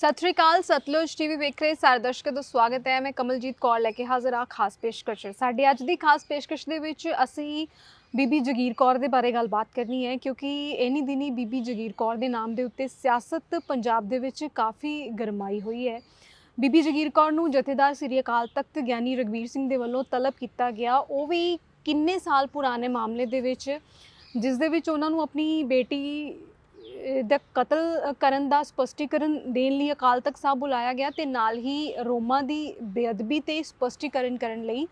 ਸਤਿ ਸ਼੍ਰੀ ਅਕਾਲ, ਸਤਲੁਜ ਟੀਵੀ ਵੇਖ ਰਹੇ ਸਾਰੇ ਦਰਸ਼ਕਾਂ ਦਾ ਸਵਾਗਤ ਹੈ। ਮੈਂ ਕਮਲਜੀਤ ਕੌਰ ਲੈ ਕੇ ਹਾਜ਼ਰ ਹਾਂ ਖਾਸ ਪੇਸ਼ਕਸ਼ ਸਾਡੀ ਅੱਜ ਦੀ ਖਾਸ ਪੇਸ਼ਕਸ਼ ਦੇ ਵਿੱਚ ਅਸੀਂ ਬੀਬੀ ਜਗੀਰ ਕੌਰ ਦੇ ਬਾਰੇ ਗੱਲਬਾਤ ਕਰਨੀ ਹੈ, ਕਿਉਂਕਿ ਇਨੀ ਦਿਨੀ ਬੀਬੀ ਜਗੀਰ ਕੌਰ ਦੇ ਨਾਮ ਦੇ ਉੱਤੇ ਸਿਆਸਤ ਪੰਜਾਬ ਦੇ ਵਿੱਚ ਕਾਫੀ ਗਰਮਾਈ ਹੋਈ ਹੈ। ਬੀਬੀ ਜਗੀਰ ਕੌਰ ਨੂੰ ਜਥੇਦਾਰ ਸ੍ਰੀ ਅਕਾਲ ਤਖਤ ਗਿਆਨੀ ਰਗਵੀਰ ਸਿੰਘ ਦੇ ਵੱਲੋਂ ਤਲਬ ਕੀਤਾ ਗਿਆ। ਉਹ ਵੀ ਕਿੰਨੇ ਸਾਲ ਪੁਰਾਣੇ ਮਾਮਲੇ ਦੇ ਵਿੱਚ, ਜਿਸ ਦੇ ਵਿੱਚ ਉਹਨਾਂ ਨੂੰ ਆਪਣੀ ਬੇਟੀ ਦਾ ਕਤਲ ਕਰਨ ਦਾ ਸਪਸ਼ਟੀਕਰਨ ਦੇਣ ਲਈ ਅਕਾਲ ਤਖਤ ਸਾਹਿਬ ਬੁਲਾਇਆ ਗਿਆ ਤੇ ਨਾਲ ਹੀ ਰੋਮਾ ਦੀ ਬੇਅਦਬੀ ਤੇ ਸਪਸ਼ਟੀਕਰਨ ਕਰਨ ਲਈ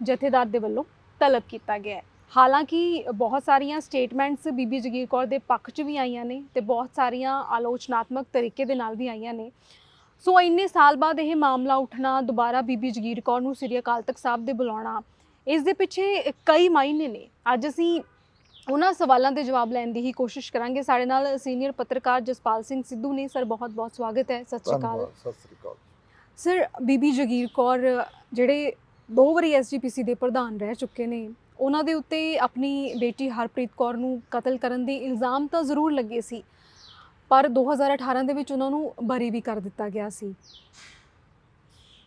ਜਥੇਦਾਰ ਦੇ ਵੱਲੋਂ ਤਲਬ ਕੀਤਾ ਗਿਆ ਹੈ। ਹਾਲਾਂਕਿ ਬਹੁਤ ਸਾਰੀਆਂ ਸਟੇਟਮੈਂਟਸ ਬੀਬੀ ਜਗੀਰ ਕੌਰ ਦੇ ਪੱਖ 'ਚ ਵੀ ਆਈਆਂ ਨੇ ਤੇ ਬਹੁਤ ਸਾਰੀਆਂ ਆਲੋਚਨਾਤਮਕ ਤਰੀਕੇ ਦੇ ਨਾਲ ਵੀ ਆਈਆਂ ਨੇ। ਸੋ ਇੰਨੇ ਸਾਲ ਬਾਅਦ ਇਹ ਮਾਮਲਾ ਉੱਠਣਾ, ਦੁਬਾਰਾ ਬੀਬੀ ਜਗੀਰ ਕੌਰ ਨੂੰ ਸ੍ਰੀ ਅਕਾਲ ਤਖਤ ਸਾਹਿਬ ਦੇ ਬੁਲਾਉਣਾ, ਇਸ ਦੇ ਪਿੱਛੇ ਕਈ ਮਾਇਨੇ ਨੇ। ਅੱਜ ਅਸੀਂ ਉਹਨਾਂ ਸਵਾਲਾਂ ਦੇ ਜਵਾਬ ਲੈਣ ਦੀ ਹੀ ਕੋਸ਼ਿਸ਼ ਕਰਾਂਗੇ। ਸਾਡੇ ਨਾਲ ਸੀਨੀਅਰ ਪੱਤਰਕਾਰ ਜਸਪਾਲ ਸਿੰਘ ਸਿੱਧੂ ਨੇ। ਸਰ ਬਹੁਤ ਬਹੁਤ ਸਵਾਗਤ ਹੈ। ਸਤਿ ਸ਼੍ਰੀ ਅਕਾਲ। ਸਤਿ ਸ੍ਰੀ ਅਕਾਲ। ਸਰ ਬੀਬੀ ਜਗੀਰ ਕੌਰ ਜਿਹੜੇ ਦੋ ਵਾਰੀ ਐਸਜੀਪੀਸੀ ਦੇ ਪ੍ਰਧਾਨ ਰਹਿ ਚੁੱਕੇ ਨੇ ਉਹਨਾਂ ਦੇ ਉੱਤੇ ਆਪਣੀ ਬੇਟੀ ਹਰਪ੍ਰੀਤ ਕੌਰ ਨੂੰ ਕਤਲ ਕਰਨ ਦੇ ਇਲਜ਼ਾਮ ਤਾਂ ਜ਼ਰੂਰ ਲੱਗੇ ਸੀ ਪਰ 2018 ਦੇ ਵਿੱਚ ਉਹਨਾਂ ਨੂੰ ਬਰੀ ਵੀ ਕਰ ਦਿੱਤਾ ਗਿਆ ਸੀ।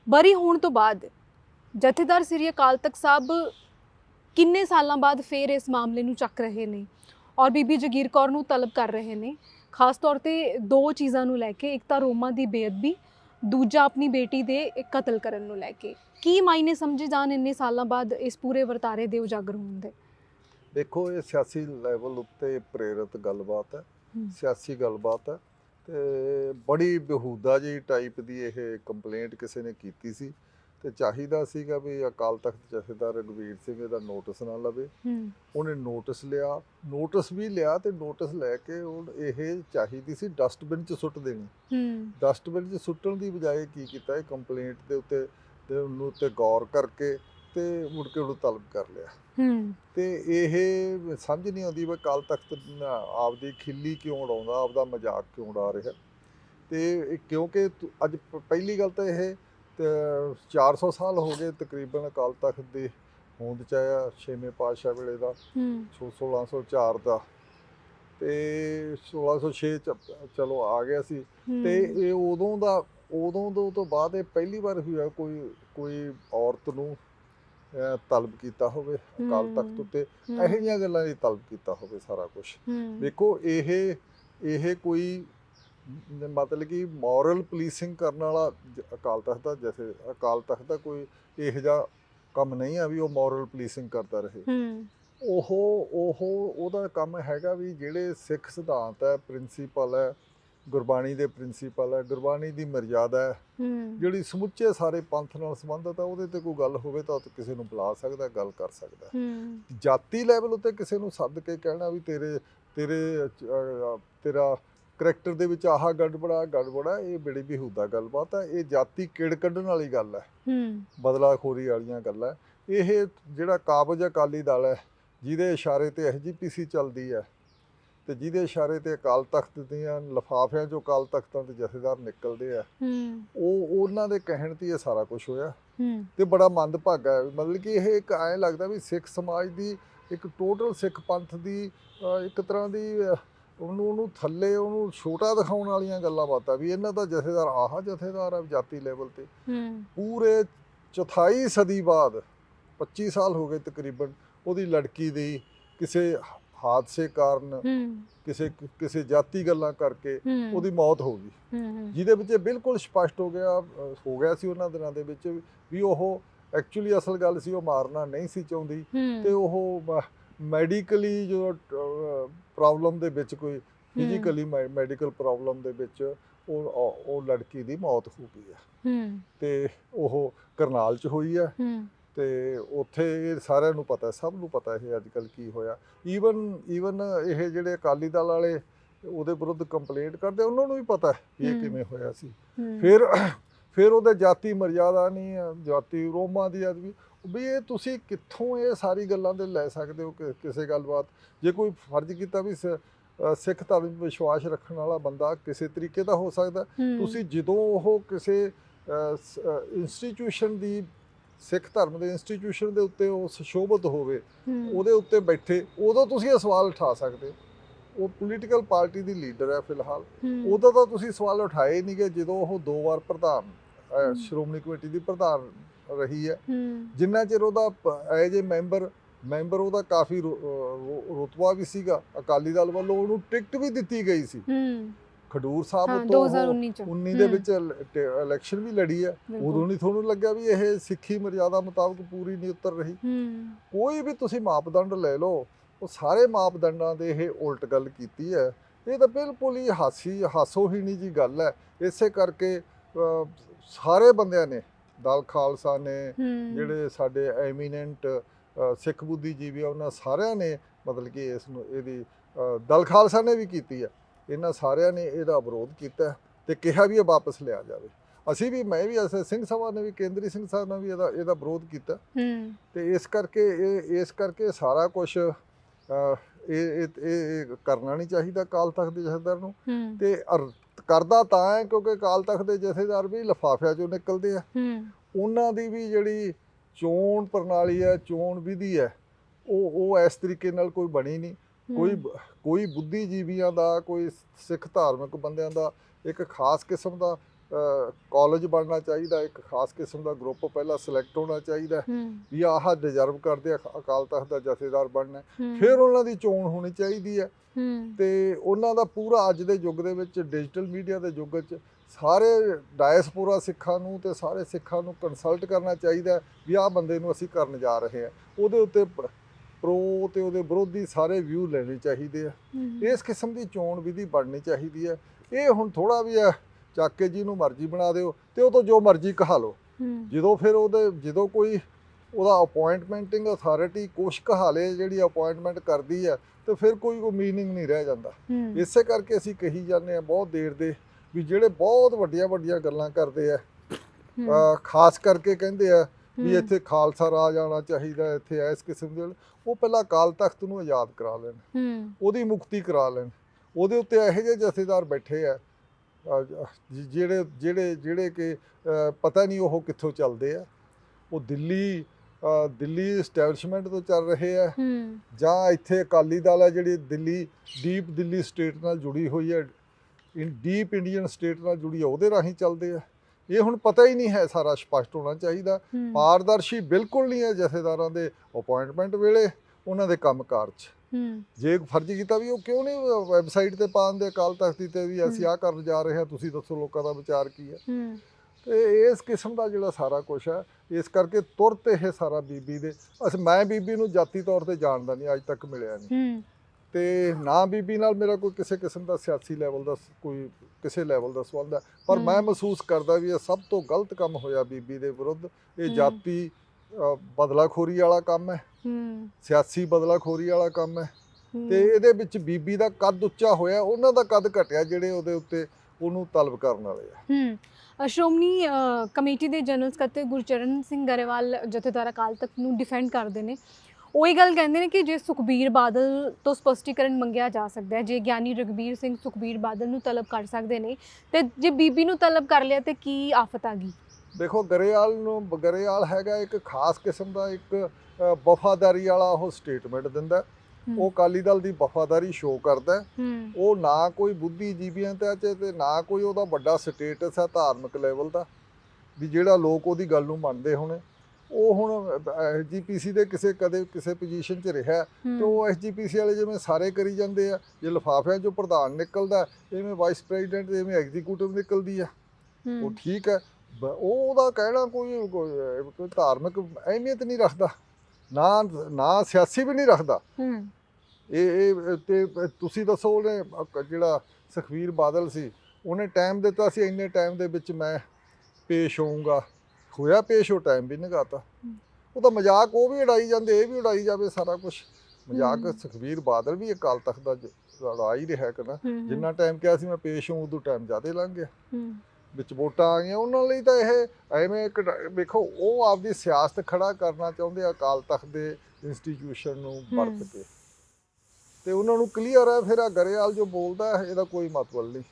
ਬਰੀ ਹੋਣ ਤੋਂ ਬਾਅਦ ਜਥੇਦਾਰ ਸ੍ਰੀ ਅਕਾਲ ਤਖਤ ਸਾਹਿਬ ਕਿੰਨੇ ਸਾਲਾਂ ਬਾਅਦ ਫੇਰ ਇਸ ਮਾਮਲੇ ਨੂੰ ਚੱਕ ਰਹੇ ਨੇ? ਔਰ ਬੀਬੀ ਜਗੀਰ ਕੌਰ ਨੂੰ ਤਲਬ ਕਰ ਰਹੇ ਨੇ। ਖਾਸ ਤੌਰ ਤੇ ਦੋ ਚੀਜ਼ਾਂ ਨੂੰ ਲੈ ਕੇ ਇੱਕ ਤਾਂ ਰੋਮਾ ਦੀ ਬੇਅਦਬੀ ਦੂਜਾ ਆਪਣੀ ਬੇਟੀ ਦੇ ਕਤਲ ਕਰਨ ਨੂੰ ਲੈ ਕੇ। ਕੀ ਮਾਇਨੇ ਸਮਝੇ ਜਾਣ ਇੰਨੇ ਸਾਲਾਂ ਬਾਅਦ ਇਸ ਪੂਰੇ ਵਰਤਾਰੇ ਦੇ ਉਜਾਗਰ ਹੋਣ ਦੇ? ਦੇਖੋ ਇਹ ਸਿਆਸੀ ਲੈਵਲ ਉੱਤੇ ਪ੍ਰੇਰਿਤ ਗੱਲਬਾਤ ਹੈ। ਸਿਆਸੀ ਗੱਲਬਾਤ ਹੈ। ਤੇ ਬੜੀ ਬੇਹੂਦਾ ਜਿਹੀ ਟਾਈਪ ਦੀ ਇਹ ਕੰਪਲੇਂਟ ਕਿਸੇ ਨੇ ਕੀਤੀ ਸੀ। ਤੇ ਚਾਹੀਦਾ ਸੀਗਾ ਵੀ ਅਕਾਲ ਤਖਤ ਜਥੇਦਾਰ ਰਗਵੀਰ ਸਿੰਘ ਇਹਦਾ ਨੋਟਿਸ ਨਾ ਲਵੇ। ਹੂੰ। ਉਹਨੇ ਨੋਟਿਸ ਲਿਆ। ਨੋਟਿਸ ਵੀ ਲਿਆ ਤੇ ਨੋਟਿਸ ਲੈ ਕੇ ਉਹ ਇਹ ਚਾਹੀਦੀ ਸੀ ਡਸਟਬਿਨ 'ਚ ਸੁੱਟ ਦੇਣੀ। ਹੂੰ। ਡਸਟਬਿਨ 'ਚ ਸੁੱਟਣ ਦੀ ਬਜਾਏ ਕੀ ਕੀਤਾ ਇਹ ਕੰਪਲੇਂਟ ਦੇ ਉੱਤੇ ਤੇ ਉਹਨੂੰ ਉੱਤੇ ਗੌਰ ਕਰਕੇ ਤੇ ਮੁੜ ਕੇ ਉਹਨੂੰ ਤਲਬ ਕਰ ਲਿਆ। ਹੂੰ। ਤੇ ਇਹ ਸਮਝ ਨਹੀਂ ਆਉਂਦੀ ਵੀ ਕਾਲ ਤਖਤ ਆਪਦੀ ਖਿੱਲੀ ਕਿਉਂ ਉਡਾਉਂਦਾ ਆਪਦਾ ਮਜ਼ਾਕ ਕਿਉਂ ਉਡਾ ਰਿਹਾ। ਤੇ ਕਿਉਂਕਿ ਤੁ- ਅੱਜ ਪਹਿਲੀ ਗੱਲ ਤਾਂ ਇਹ ਤੇ 400 ਸਾਲ ਹੋ ਗਏ ਤਕਰੀਬਨ ਅਕਾਲ ਤਖਤ ਦੇ ਹੋਂਦ ਚ ਆਇਆ ਛੇਵੇਂ ਪਾਤਸ਼ਾਹ ਵੇਲੇ ਦਾ ਹੂੰ। ਸੋ 1604 ਦਾ। ਤੇ 1606 ਚ ਚਲੋ ਆ ਗਿਆ ਸੀ। ਤੇ ਇਹ ਉਦੋਂ ਦਾ ਉਦੋਂ ਤੋਂ ਤੋਂ ਬਾਅਦ ਇਹ ਪਹਿਲੀ ਵਾਰ ਹੋਇਆ ਕੋਈ ਕੋਈ ਔਰਤ ਨੂੰ ਤਲਬ ਕੀਤਾ ਹੋਵੇ ਅਕਾਲ ਤਖਤ। ਉੱਤੇ। ਇਹੋ ਜਿਹੀਆਂ ਗੱਲਾਂ ਲਈ ਤਲਬ ਕੀਤਾ ਹੋਵੇ ਸਾਰਾ ਕੁਝ ਵੇਖੋ ਇਹ ਇਹ ਕੋਈ ਮਤਲਬ ਕਿ ਮੋਰਲ ਪੁਲਿਸਿੰਗ ਕਰਨ ਵਾਲਾ ਅਕਾਲ ਤਖਤ ਦਾ ਜੈਸੇ ਅਕਾਲ ਤਖਤ ਦਾ ਕੋਈ ਇਹੋ ਜਿਹਾ ਕੰਮ ਨਹੀਂ ਆ ਵੀ ਉਹ ਮੋਰਲ ਪੁਲਿਸਿੰਗ ਕਰਦਾ ਰਹੇ। ਉਹ ਉਹ ਉਹਦਾ ਕੰਮ ਹੈਗਾ ਵੀ ਜਿਹੜੇ ਸਿੱਖ ਸਿਧਾਂਤ ਹੈ ਪ੍ਰਿੰਸੀਪਲ ਹੈ ਗੁਰਬਾਣੀ ਦੇ ਪ੍ਰਿੰਸੀਪਲ ਹੈ ਗੁਰਬਾਣੀ ਦੀ ਮਰਜ਼ਾਦਾ ਹੈ। ਜਿਹੜੀ ਸਮੁੱਚੇ ਸਾਰੇ ਪੰਥ ਨਾਲ ਸੰਬੰਧਿਤ ਹੈ ਉਹਦੇ ਤੇ ਕੋਈ ਗੱਲ ਹੋਵੇ ਤਾਂ ਉਹ ਕਿਸੇ ਨੂੰ ਬੁਲਾ ਸਕਦਾ ਗੱਲ ਕਰ ਸਕਦਾ। ਜਾਤੀ ਲੈਵਲ ਉੱਤੇ ਕਿਸੇ ਨੂੰ ਸੱਦ ਕੇ ਕਹਿਣਾ ਵੀ ਤੇਰੇ ਤੇਰੇ ਤੇਰਾ ਕਰੈਕਟਰ ਦੇ ਵਿੱਚ ਆਹ ਗੜਬੜਾ ਗੜਬੜਾ ਇਹ ਬੜੀ ਬੇਹੂਦਾ ਗੱਲਬਾਤ ਹੈ ਇਹ ਜਾਤੀ ਕਿੜ ਕੱਢਣ ਵਾਲੀ ਗੱਲ ਹੈ। ਹੂੰ। ਬਦਲਾਖੋਰੀ ਵਾਲੀਆਂ ਗੱਲਾਂ ਇਹ ਜਿਹੜਾ ਕਾਬਜ ਅਕਾਲੀ ਦਲ ਹੈ ਜਿਹਦੇ ਇਸ਼ਾਰੇ ਤੇ ਐਸਜੀਪੀਸੀ ਚੱਲਦੀ ਹੈ ਤੇ ਜਿਹਦੇ ਇਸ਼ਾਰੇ ਤੇ ਅਕਾਲ ਤਖਤ ਦੀਆਂ ਲਫਾਫਿਆਂ ਚੋਂ ਅਕਾਲ ਤਖਤਾਂ ਦੇ ਜਥੇਦਾਰ ਨਿਕਲਦੇ ਆ ਉਹ ਉਹਨਾਂ ਦੇ ਕਹਿਣ ਤੇ ਇਹ ਸਾਰਾ ਕੁਝ ਹੋਇਆ। ਤੇ ਬੜਾ ਮੰਦਭਾਗਾ ਹੈ। ਮਤਲਬ ਕਿ ਇਹ ਇੱਕ ਐਂ ਲੱਗਦਾ ਵੀ ਸਿੱਖ ਸਮਾਜ ਦੀ ਇੱਕ ਟੋਟਲ ਸਿੱਖ ਪੰਥ ਦੀ ਇੱਕ ਤਰ੍ਹਾਂ ਦੀ ਉਹਨੂੰ ਉਹਨੂੰ ਥੱਲੇ ਉਹਨੂੰ ਛੋਟਾ ਦਿਖਾਉਣ ਵਾਲੀਆਂ ਗੱਲਾਂ ਬਾਤਾਂ ਵੀ ਇਹਨਾਂ ਦਾ ਜਥੇਦਾਰ ਆਹ ਜਥੇਦਾਰ ਹੈ ਜਾਤੀ ਲੈਵਲ ਤੇ। ਹੂੰ। ਪੂਰੇ ਚੌਥਾਈ ਸਦੀ ਬਾਅਦ 25 ਸਾਲ ਹੋ ਗਏ ਤਕਰੀਬਨ ਉਹਦੀ ਲੜਕੀ ਦੀ ਕਿਸੇ ਹਾਦਸੇ ਕਾਰਨ ਕਿਸੇ ਕਿਸੇ ਜਾਤੀ ਗੱਲਾਂ ਕਰਕੇ ਉਹਦੀ ਮੌਤ ਹੋ ਗਈ। ਜਿਹਦੇ ਵਿੱਚ ਬਿਲਕੁਲ ਸਪਸ਼ਟ ਹੋ ਗਿਆ ਹੋ ਗਿਆ ਸੀ ਉਹਨਾਂ ਦਿਨਾਂ ਦੇ ਵਿੱਚ ਵੀ ਉਹ ਐਕਚੁਅਲੀ ਅਸਲ ਗੱਲ ਸੀ ਉਹ ਮਾਰਨਾ ਨਹੀਂ ਸੀ ਚਾਹੁੰਦੀ ਤੇ ਉਹ ਮੈਡੀਕਲੀ ਜੋ ਪ੍ਰੋਬਲਮ ਦੇ ਵਿੱਚ ਕੋਈ ਫਿਜ਼ੀਕਲੀ ਮੈਡੀਕਲ ਪ੍ਰੋਬਲਮ ਦੇ ਵਿੱਚ ਉਹ ਉਹ- ਲੜਕੀ ਦੀ ਮੌਤ ਹੋ ਗਈ ਹੈ। ਤੇ ਉਹ ਕਰਨਾਲ ਚ ਹੋਈ ਹੈ। ਤੇ ਉੱਥੇ ਇਹ ਸਾਰਿਆਂ ਨੂੰ ਪਤਾ ਸਭ ਨੂੰ ਪਤਾ ਇਹ ਅੱਜ ਕੱਲ ਕੀ ਹੋਇਆ। ਈਵਨ ਈਵਨ ਇਹ ਜਿਹੜੇ ਅਕਾਲੀ ਦਲ ਵਾਲੇ ਉਹਦੇ ਵਿਰੁੱਧ ਕੰਪਲੇਂਟ ਕਰਦੇ ਉਹਨਾਂ ਨੂੰ ਵੀ ਪਤਾ ਹੈ ਇਹ। ਕਿਵੇਂ ਹੋਇਆ ਸੀ। ਫਿਰ ਫਿਰ ਉਹਦੇ ਜਾਤੀ ਮਰਜ਼ਾਦਾ ਨਹੀਂ ਹੈ, ਜਾਤੀ ਰੋਮਾਂ ਦੀ ਆਦਮੀ ਵੀ ਇਹ ਤੁਸੀਂ ਕਿੱਥੋਂ ਇਹ ਸਾਰੀ ਗੱਲਾਂ ਦੇ ਲੈ ਸਕਦੇ ਹੋ ਕਿ- ਕਿਸੇ ਗੱਲਬਾਤ? ਜੇ ਕੋਈ ਫਰਜ਼ ਕੀਤਾ ਵੀ ਸ- ਅ, ਸਿੱਖ ਧਰਮ ਵਿਸ਼ਵਾਸ ਰੱਖਣ ਵਾਲਾ ਬੰਦਾ ਕਿਸੇ ਤਰੀਕੇ ਦਾ ਹੋ ਸਕਦਾ। ਤੁਸੀਂ ਜਦੋਂ ਉਹ ਕਿਸੇ ਇੰਸਟੀਚਿਊਸ਼ਨ ਦੀ ਸਿੱਖ ਧਰਮ ਦੇ ਇੰਸਟੀਚਿਊਸ਼ਨ ਦੇ ਉੱਤੇ ਉਹ ਸੁਸ਼ੋਭਿਤ ਹੋਵੇ ਉਹਦੇ ਉੱਤੇ ਬੈਠੇ ਉਦੋਂ ਤੁਸੀਂ ਇਹ ਸਵਾਲ ਉਠਾ ਸਕਦੇ। ਉਹ ਪੋਲੀਟੀਕਲ ਪਾਰਟੀ ਦੀ ਲੀਡਰ ਹੈ ਫਿਲਹਾਲ। ਉਦੋਂ ਤਾਂ ਤੁਸੀਂ ਸਵਾਲ ਉਠਾਏ ਨਹੀਂਗੇ ਜਦੋਂ ਉਹ ਦੋ ਵਾਰ ਪ੍ਰਧਾਨ ਅਹ, ਹਮ। ਸ਼੍ਰੋਮਣੀ ਕਮੇਟੀ ਦੀ ਪ੍ਰਧਾਨ ਰਹੀ ਹੈ। ਜਿੰਨਾ ਚਿਰ ਉਹਦਾ ਐਜ ਏ ਮੈਂਬਰ ਮੈਂਬਰ ਉਹਦਾ ਕਾਫੀ ਰੁਤਬਾ ਵੀ ਸੀਗਾ ਅਕਾਲੀ ਦਲ ਵੱਲੋਂ ਉਹਨੂੰ ਟਿਕਟ ਵੀ ਦਿੱਤੀ ਗਈ ਸੀ। ਹੂੰ। ਖਡੂਰ ਸਾਹਿਬ ਤੋਂ ਉਹ 2019 ਚ। 19 ਦੇ ਵਿੱਚ ਇਲੈਕਸ਼ਨ ਵੀ ਲੜੀ ਹੈ। ਬਿਲਕੁਲ। ਉਦੋਂ ਨਹੀਂ ਤੁਹਾਨੂੰ ਲੱਗਿਆ ਵੀ ਇਹ ਸਿੱਖੀ ਮਰਿਆਦਾ ਮੁਤਾਬਕ ਪੂਰੀ ਨਹੀਂ ਉਤਰ ਰਹੀ? ਕੋਈ ਵੀ ਤੁਸੀਂ ਮਾਪਦੰਡ ਲੈ ਲਓ ਉਹ ਸਾਰੇ ਮਾਪਦੰਡਾਂ ਦੇ ਇਹ ਉਲਟ ਗੱਲ ਕੀਤੀ ਹੈ। ਇਹ ਤਾਂ ਬਿਲਕੁਲ ਹੀ ਹਾਸੀ ਹਾਸੋਹੀਣੀ ਜੀ ਗੱਲ ਹੈ। ਇਸੇ ਕਰਕੇ ਸਾਰੇ ਬੰਦਿਆਂ ਨੇ ਦਲ ਖਾਲਸਾ ਨੇ ਜਿਹੜੇ ਸਾਡੇ ਐਮੀਨੈਂਟ ਸਿੱਖ ਬੁੱਧੀਜੀਵੀ ਆ ਉਹਨਾਂ ਸਾਰਿਆਂ ਨੇ ਮਤਲਬ ਕਿ ਇਸ ਨੂੰ ਇਹਦੀ ਦਲ ਖਾਲਸਾ ਨੇ ਵੀ ਕੀਤੀ ਹੈ ਇਹਨਾਂ ਸਾਰਿਆਂ ਨੇ ਇਹਦਾ ਵਿਰੋਧ ਕੀਤਾ ਤੇ ਕਿਹਾ ਵੀ ਇਹ ਵਾਪਸ ਲਿਆ ਜਾਵੇ। ਅਸੀਂ ਵੀ ਮੈਂ ਵੀ ਐਸੇ ਸਿੰਘ ਸਭਾ ਨੇ ਵੀ ਕੇਂਦਰੀ ਸਿੰਘ ਸਾਹਿਬ ਨੇ ਵੀ ਇਹਦਾ ਇਹਦਾ ਵਿਰੋਧ ਕੀਤਾ। ਤੇ ਇਸ ਕਰਕੇ ਇਹ ਇਸ ਕਰਕੇ ਸਾਰਾ ਕੁਝ ਇਹ ਇਹ ਕਰਨਾ ਨਹੀਂ ਚਾਹੀਦਾ ਕਾਲ ਤਖਤ ਦੇ ਜਥੇਦਾਰ ਨੂੰ। ਤੇ ਕਰਦਾ ਤਾਂ ਹੈ ਕਿਉਂਕਿ ਕਾਲ ਤਖਤ ਦੇ ਜਥੇਦਾਰ ਵੀ ਲਿਫਾਫਿਆਂ ਚੋਂ ਨਿਕਲਦੇ ਆ। ਹੂੰ। ਉਹਨਾਂ ਦੀ ਵੀ ਜਿਹੜੀ ਚੋਣ ਪ੍ਰਣਾਲੀ ਹੈ ਚੋਣ ਵਿਧੀ ਹੈ ਉਹ ਉਹ ਇਸ ਤਰੀਕੇ ਨਾਲ ਕੋਈ ਬਣੀ ਨਹੀਂ। ਕੋਈ ਕੋਈ ਬੁੱਧੀਜੀਵੀਆਂ ਦਾ ਕੋਈ ਸਿੱਖ ਧਾਰਮਿਕ ਬੰਦਿਆਂ ਦਾ ਇੱਕ ਖਾਸ ਕਿਸਮ ਦਾ ਕਾਲਜ ਬਣਨਾ ਚਾਹੀਦਾ ਇੱਕ ਖਾਸ ਕਿਸਮ ਦਾ ਗਰੁੱਪ ਪਹਿਲਾਂ ਸਿਲੈਕਟ ਹੋਣਾ ਚਾਹੀਦਾ ਵੀ ਆਹ ਡਿਜ਼ਰਵ ਕਰਦੇ ਅਕਾਲ ਤਖਤ ਦਾ ਜਥੇਦਾਰ ਬਣਨਾ ਫਿਰ ਉਹਨਾਂ ਦੀ ਚੋਣ ਹੋਣੀ ਚਾਹੀਦੀ ਹੈ। ਤੇ ਉਹਨਾਂ ਦਾ ਪੂਰਾ ਅੱਜ ਦੇ ਯੁੱਗ ਦੇ ਵਿੱਚ ਡਿਜੀਟਲ ਮੀਡੀਆ ਦੇ ਯੁੱਗ ਵਿੱਚ ਸਾਰੇ ਡਾਇਸਪੋਰਾ ਸਿੱਖਾਂ ਨੂੰ ਤੇ ਸਾਰੇ ਸਿੱਖਾਂ ਨੂੰ ਕੰਸਲਟ ਕਰਨਾ ਚਾਹੀਦਾ ਵੀ ਆਹ ਬੰਦੇ ਨੂੰ ਅਸੀਂ ਕਰਨ ਜਾ ਰਹੇ ਹਾਂ। ਉਹਦੇ ਉੱਤੇ ਪ੍ਰੋ ਤੇ ਉਹਦੇ ਵਿਰੋਧੀ ਸਾਰੇ ਵਿਊ ਲੈਣੇ ਚਾਹੀਦੇ ਆ। ਇਸ ਕਿਸਮ ਦੀ ਚੋਣ ਵਿਧੀ ਬਣਨੀ ਚਾਹੀਦੀ ਹੈ। ਇਹ ਹੁਣ ਥੋੜਾ ਵੀ ਹੈ ਚੱਕ ਕੇ ਜਿਹਨੂੰ ਮਰਜ਼ੀ ਬਣਾ ਦਿਓ ਤੇ ਉਹ ਤੋਂ ਜੋ ਮਰਜ਼ੀ ਕਹਾ ਲਓ। ਜਦੋਂ ਫਿਰ ਉਹਦੇ ਜਦੋਂ ਕੋਈ ਉਹਦਾ ਅਪਾਇੰਟਮੈਂਟਿੰਗ ਅਥਾਰਟੀ ਕੁਛ ਕਹਾਲੇ ਜਿਹੜੀ ਅਪਾਇੰਟਮੈਂਟ ਕਰਦੀ ਹੈ ਤੇ ਫਿਰ ਕੋਈ ਕੋਈ ਮੀਨਿੰਗ ਨਹੀਂ ਰਹਿ ਜਾਂਦਾ। ਇਸੇ ਕਰਕੇ ਅਸੀਂ ਕਹੀ ਜਾਂਦੇ ਆ ਬਹੁਤ ਦੇਰ ਦੇ ਵੀ ਜਿਹੜੇ ਬਹੁਤ ਵੱਡੀਆਂ ਵੱਡੀਆਂ ਗੱਲਾਂ ਕਰਦੇ ਆ ਖਾਸ ਕਰਕੇ ਕਹਿੰਦੇ ਆ ਵੀ ਇੱਥੇ ਖਾਲਸਾ ਰਾਜ ਆਉਣਾ ਚਾਹੀਦਾ ਇੱਥੇ ਇਸ ਕਿਸਮ ਦੇ ਉਹ ਪਹਿਲਾਂ ਅਕਾਲ ਤਖਤ ਨੂੰ ਆਜ਼ਾਦ ਕਰਾ ਲੈਣ। ਉਹਦੀ ਮੁਕਤੀ ਕਰਾ ਲੈਣ। ਉਹਦੇ ਉੱਤੇ ਇਹੋ ਜਿਹੇ ਜਥੇਦਾਰ ਬੈਠੇ ਆ ਜ- ਜਿਹੜੇ ਜਿਹੜੇ ਜਿਹੜੇ ਕਿ ਪਤਾ ਨਹੀਂ ਉਹ ਕਿੱਥੋਂ ਚੱਲਦੇ ਆ। ਉਹ ਦਿੱਲੀ ਦਿੱਲੀ ਸਟੈਬਲਿਸ਼ਮੈਂਟ ਤੋਂ ਚੱਲ ਰਹੇ ਆ। ਜਾਂ ਇੱਥੇ ਅਕਾਲੀ ਦਲ ਹੈ ਜਿਹੜੀ ਦਿੱਲੀ ਡੀਪ ਦਿੱਲੀ ਸਟੇਟ ਨਾਲ ਜੁੜੀ ਹੋਈ ਹੈ ਇਨ ਡੀਪ ਇੰਡੀਅਨ ਸਟੇਟ ਨਾਲ ਜੁੜੀ ਹੈ ਉਹਦੇ ਰਾਹੀਂ ਚੱਲਦੇ ਆ। ਇਹ ਹੁਣ ਪਤਾ ਹੀ ਨਹੀਂ ਹੈ ਸਾਰਾ ਸਪਸ਼ਟ ਹੋਣਾ ਚਾਹੀਦਾ। ਪਾਰਦਰਸ਼ੀ ਬਿਲਕੁਲ ਨਹੀਂ ਹੈ ਜਥੇਦਾਰਾਂ ਦੇ। ਅਪਾਇੰਟਮੈਂਟ ਵੇਲੇ ਉਹਨਾਂ ਦੇ ਕੰਮਕਾਰ 'ਚ। ਹੂੰ। ਜੇ ਫਰਜ਼ ਕੀਤਾ ਵੀ ਉਹ ਕਿਉਂ ਨਹੀਂ ਵੈਬਸਾਈਟ ਤੇ ਪਾਉਂਦੇ ਅਕਾਲ ਤਖਤ ਦੀ ਤੇ ਵੀ ਅਸੀਂ ਆਹ ਕਰਨ ਜਾ ਰਹੇ ਹਾਂ ਤੁਸੀਂ ਦੱਸੋ ਲੋਕਾਂ ਦਾ ਵਿਚਾਰ ਕੀ ਹੈ। ਹੂੰ। ਤੇ ਇਸ ਕਿਸਮ ਦਾ ਜਿਹੜਾ ਸਾਰਾ ਕੁਝ ਹੈ ਇਸ ਕਰਕੇ ਤੁਰਤ ਇਹ ਸਾਰਾ ਬੀਬੀ ਦੇ ਅਸੀਂ ਮੈਂ ਬੀਬੀ ਨੂੰ ਜਾਤੀ ਤੌਰ ਤੇ ਜਾਣਦਾ ਨਹੀਂ ਅੱਜ ਤੱਕ ਮਿਲਿਆ ਨਹੀਂ। ਹੂੰ। ਤੇ ਨਾ ਬੀਬੀ ਨਾਲ ਮੇਰਾ ਕੋਈ ਕਿਸੇ ਕਿਸਮ ਦਾ ਸਿਆਸੀ ਲੈਵਲ ਦਾ ਕੋਈ ਕਿਸੇ ਲੈਵਲ ਦਾ ਸੰਬੰਧ ਹੈ ਪਰ। ਮੈਂ ਮਹਿਸੂਸ ਕਰਦਾ ਵੀ ਇਹ ਸਭ ਤੋਂ ਗਲਤ ਕੰਮ ਹੋਇਆ ਬੀਬੀ ਦੇ ਵਿਰੁੱਧ ਇਹ। ਜਾਤੀ ਬਦਲਾਖੋਰੀ ਵਾਲਾ ਕੰਮ ਹੈ। ਹੂੰ। ਸਿਆਸੀ ਬਦਲਾਖੋਰੀ ਵਾਲਾ ਕੰਮ ਹੈ। ਤੇ ਇਹਦੇ ਵਿੱਚ ਬੀਬੀ ਦਾ ਕੱਦ ਉੱਚਾ ਹੋਇਆ ਉਹਨਾਂ ਦਾ ਕੱਦ ਘਟਿਆ ਜਿਹੜੇ ਉਹਦੇ ਉੱਤੇ ਉਹਨੂੰ ਤਲਬ ਕਰਨ ਵਾਲੇ ਆ। ਹੂੰ। ਸ਼੍ਰੋਮਣੀ ਕਮੇਟੀ ਦੇ ਜਨਰਲ ਸਕੱਤਰ ਗੁਰਚਰਨ ਸਿੰਘ ਗਰੇਵਾਲ ਜਥੇਦਾਰ ਅਕਾਲ ਤਖਤ ਨੂੰ ਡਿਫੈਂਡ ਕਰਦੇ ਨੇ। ਉਹੀ ਗੱਲ ਕਹਿੰਦੇ ਨੇ ਕਿ ਜੇ ਸੁਖਬੀਰ ਬਾਦਲ ਤੋਂ ਸਪਸ਼ਟੀਕਰਨ ਮੰਗਿਆ ਜਾ ਸਕਦਾ ਹੈ ਜੇ ਗਿਆਨੀ ਰਗਬੀਰ ਸਿੰਘ ਸੁਖਬੀਰ ਬਾਦਲ ਨੂੰ ਤਲਬ ਕਰ ਸਕਦੇ ਨੇ ਤੇ ਜੇ ਬੀਬੀ ਨੂੰ ਤਲਬ ਕਰ ਲਿਆ ਤੇ ਕੀ ਆਫਤ ਆ ਗਈ? ਦੇਖੋ ਗਰੇਵਾਲ ਨੂੰ ਗਰੇਵਾਲ ਹੈਗਾ ਇੱਕ ਖਾਸ ਕਿਸਮ ਦਾ ਇੱਕ ਵਫਾਦਾਰੀ ਵਾਲਾ ਉਹ ਸਟੇਟਮੈਂਟ ਦਿੰਦਾ। ਉਹ ਅਕਾਲੀ ਦਲ ਦੀ ਵਫਾਦਾਰੀ ਸ਼ੋਅ ਕਰਦਾ। ਉਹ ਨਾ ਕੋਈ ਬੁੱਧੀਜੀਵੀਆਂ ਤੇ ਤੇ ਨਾ ਕੋਈ ਉਹਦਾ ਵੱਡਾ ਸਟੇਟਸ ਹੈ ਧਾਰਮਿਕ ਲੈਵਲ ਦਾ ਵੀ ਜਿਹੜਾ ਲੋਕ ਉਹਦੀ ਗੱਲ ਨੂੰ ਮੰਨਦੇ ਹੋਣੇ। ਉਹ ਹੁਣ ਐਸਜੀਪੀਸੀ ਦੇ ਕਿਸੇ ਕਦੇ ਕਿਸੇ ਪੋਜੀਸ਼ਨ 'ਚ ਰਿਹਾ। ਤੇ ਉਹ ਐਸਜੀਪੀਸੀ ਵਾਲੇ ਜਿਵੇਂ ਸਾਰੇ ਕਰੀ ਜਾਂਦੇ ਆ। ਜੇ ਲਿਫਾਫਿਆਂ 'ਚੋਂ ਪ੍ਰਧਾਨ ਨਿਕਲਦਾ ਇਵੇਂ ਵਾਈਸ ਪ੍ਰੈਜ਼ੀਡੈਂਟ ਇਵੇਂ ਐਗਜ਼ੀਕਿਊਟਿਵ ਨਿਕਲਦੀ ਆ। ਉਹ ਠੀਕ ਹੈ। ਉਹ ਉਹਦਾ ਕਹਿਣਾ ਕੋਈ ਕੋਈ ਕੋਈ ਧਾਰਮਿਕ ਅਹਿਮੀਅਤ ਨਹੀਂ ਰੱਖਦਾ ਨਾ ਨਾ ਸਿਆਸੀ ਵੀ ਨਹੀਂ ਰੱਖਦਾ। ਹੂੰ। ਇਹ ਇਹ ਤੇ ਤੁਸੀਂ ਦੱਸੋ ਉਹਨੇ ਜਿਹੜਾ ਸੁਖਵੀਰ ਬਾਦਲ ਸੀ ਉਹਨੇ ਟਾਈਮ ਦਿੱਤਾ ਸੀ ਇੰਨੇ ਟਾਈਮ ਦੇ ਵਿੱਚ ਮੈਂ ਪੇਸ਼ ਹੋਊਂਗਾ। ਹੋਇਆ ਪੇਸ਼ ਉਹ ਟਾਈਮ ਵੀ ਨਿਗਾਤਾ। ਉਹ ਤਾਂ ਮਜ਼ਾਕ ਉਹ ਵੀ ਉਡਾਈ ਜਾਂਦੇ ਇਹ ਵੀ ਉਡਾਈ ਜਾਵੇ ਸਾਰਾ ਕੁਝ ਮਜ਼ਾਕ ਹਮ। ਸੁਖਵੀਰ ਬਾਦਲ ਵੀ ਅਕਾਲ ਤਖਤ ਦਾ ਜ- ਹੀ ਰਿਹਾ ਕਿ ਨਾ ਹੂੰ, ਜਿੰਨਾ ਟਾਈਮ ਕਿਹਾ ਸੀ ਮੈਂ ਪੇਸ਼ ਹੋਊਂ ਉਦੋਂ ਟਾਈਮ ਜ਼ਿਆਦਾ ਲੰਘ ਗਿਆ। ਹੂੰ, ਵਿੱਚ ਵੋਟਾਂ ਆ ਗਈਆਂ। ਉਹਨਾਂ ਲਈ ਤਾਂ ਇਹ ਐਵੇਂ ਇੱਕ ਵੇਖੋ ਉਹ ਆਪਦੀ ਸਿਆਸਤ ਖੜਾ ਕਰਨਾ ਚਾਹੁੰਦੇ ਆ ਅਕਾਲ ਤਖਤ ਦੇ ਇੰਸਟੀਟਿਊਸ਼ਨ ਨੂੰ ਵਰਤ। ਕੇ। ਤੇ ਉਹਨਾਂ ਨੂੰ ਕਲੀਅਰ ਹੈ ਫਿਰ ਆ ਗਰੇਵਾਲ ਜੋ ਬੋਲਦਾ ਇਹਦਾ ਕੋਈ ਮਤਲਬ ਨਹੀਂ।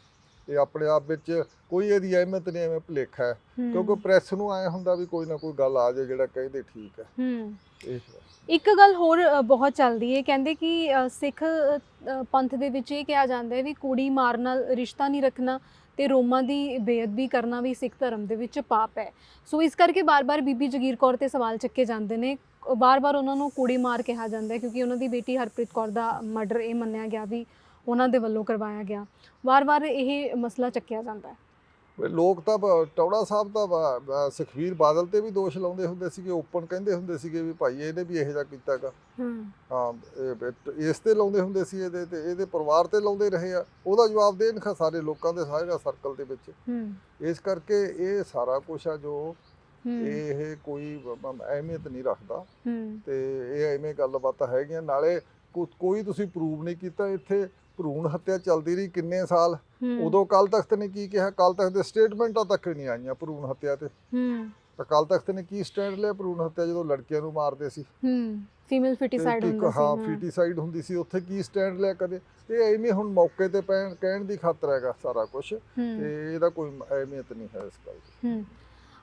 ਇਹ ਆਪਣੇ ਆਪ ਵਿੱਚ ਕੋਈ ਇਹਦੀ ਅਹਿਮੀਅਤ ਨਹੀਂ ਐਵੇਂ ਭੁਲੇਖਾ ਹੈ। ਕਿਉਂਕਿ ਪ੍ਰੈਸ ਨੂੰ ਐ ਹੁੰਦਾ ਵੀ ਕੋਈ ਨਾ ਕੋਈ ਗੱਲ ਆ ਜਾਏ ਜਿਹੜਾ ਕਹਿੰਦੇ ਠੀਕ ਹੈ। ਇੱਕ ਗੱਲ ਹੋਰ ਬਹੁਤ ਚੱਲਦੀ ਹੈ। ਕਹਿੰਦੇ ਕਿ ਸਿੱਖ ਪੰਥ ਦੇ ਵਿੱਚ ਇਹ ਕਿਹਾ ਜਾਂਦਾ ਹੈ ਵੀ ਕੁੜੀ ਮਾਰਨ ਨਾਲ ਰਿਸ਼ਤਾ ਨਹੀਂ ਰੱਖਣਾ ਤੇ ਰੋਮਾਂ ਦੀ ਬੇਅਦਬੀ ਕਰਨਾ ਵੀ ਸਿੱਖ ਧਰਮ ਦੇ ਵਿੱਚ ਪਾਪ ਹੈ। ਸੋ ਇਸ ਕਰਕੇ ਬਾਰ-ਬਾਰ ਬੀਬੀ ਜਗੀਰ ਕੌਰ ਤੇ ਸਵਾਲ ਚੱਕੇ ਜਾਂਦੇ ਨੇ। ਬਾਰ-ਬਾਰ ਉਹਨਾਂ ਨੂੰ ਕੁੜੀ ਮਾਰ ਕਿਹਾ ਜਾਂਦਾ ਹੈ ਕਿਉਂਕਿ ਉਹਨਾਂ ਦੀ ਬੇਟੀ ਹਰਪ੍ਰੀਤ ਕੌਰ ਦਾ ਮਰਡਰ ਇਹ ਮੰਨਿਆ ਗਿਆ ਵੀ ਉਹਨਾਂ ਦੇ ਵੱਲੋਂ ਕਰਵਾਇਆ ਗਿਆ। ਵਾਰ-ਵਾਰ ਇਹ ਮਸਲਾ ਚੱਕਿਆ ਜਾਂਦਾ ਹੈ। ਲੋਕ ਤਾਂ ਟੌੜਾ ਸਾਹਿਬ ਬ- ਸੁਖਬੀਰ ਬਾਦਲ ਤੇ ਵੀ ਦੋਸ਼ ਲਾਉਂਦੇ ਹੁੰਦੇ ਸੀਗੇ ਓਪਨ ਕਹਿੰਦੇ ਹੁੰਦੇ ਸੀਗੇ ਵੀ ਭਾਈ ਇਹਨੇ ਵੀ ਇਹੋ ਜਿਹਾ ਕੀਤਾਗਾ। ਹੂੰ। ਇਸ ਤੇ ਲਾਉਂਦੇ ਹੁੰਦੇ ਸੀ ਇਹਦੇ ਤੇ ਇਹਦੇ ਪਰਿਵਾਰ ਤੇ ਲਾਉਂਦੇ ਰਹੇ ਆ। ਉਹਦਾ ਜਵਾਬ ਦੇਣ ਖਾ ਸਾਰੇ ਲੋਕਾਂ ਦੇ ਸਾਰੇ ਸਰਕਲ ਦੇ ਵਿੱਚ। ਇਸ ਕਰਕੇ ਇਹ ਸਾਰਾ ਕੁਝ ਆ ਜੋ ਇਹ ਕੋਈ ਅਹਿਮੀਅਤ ਨਹੀਂ ਰੱਖਦਾ। ਤੇ ਇਹ ਐਵੇਂ ਗੱਲਬਾਤ ਹੈਗੀਆਂ ਨਾਲੇ ਕੋਈ ਤੁਸੀਂ ਪ੍ਰੂਵ ਨਹੀਂ ਕੀਤਾ ਇੱਥੇ। ਭਰੂਣ ਹੱਤਿਆ ਚੱਲਦੀ ਰਹੀ ਕਿੰਨੇ ਸਾਲ? ਉਦੋਂ ਕੱਲ ਤਖਤ ਨੇ ਕੀ ਕਿਹਾ ਕੱਲ ਤਖਤ ਦੇ ਸਟੇਟਮੈਂਟਾਂ ਤੱਕ ਨਹੀਂ ਆਈਆਂ ਭਰੂਣ ਹੱਤਿਆ ਤੇ। ਹੂੰ। ਤਾਂ ਕੱਲ ਤਖਤ ਨੇ ਕੀ ਸਟੈਂਡ ਲਿਆ ਭਰੂਣ ਹੱਤਿਆ ਜਦੋਂ ਲੜਕੀਆਂ ਨੂੰ ਮਾਰਦੇ ਸੀ? ਹੂੰ ਫੀਮੇਲ ਫਿਟੀਸਾਈਡ ਹੁੰਦਾ ਸੀ ਹਾਂ ਫੀਟੀਸਾਈਡ ਹੁੰਦੀ ਸੀ ਉੱਥੇ ਕੀ ਸਟੈਂਡ ਲਿਆ ਕਦੇ? ਇਹ ਐਵੇਂ ਹੁਣ ਮੌਕੇ ਤੇ ਪੈਣ ਕਹਿਣ ਦੀ ਖਾਤਰ ਹੈਗਾ ਸਾਰਾ ਕੁਝ ਤੇ ਇਹਦਾ ਕੋਈ ਅਹਿਮੀਅਤ ਨਹੀਂ ਹੈ ਇਸ ਗੱਲ ਦੀ। ਹੂੰ।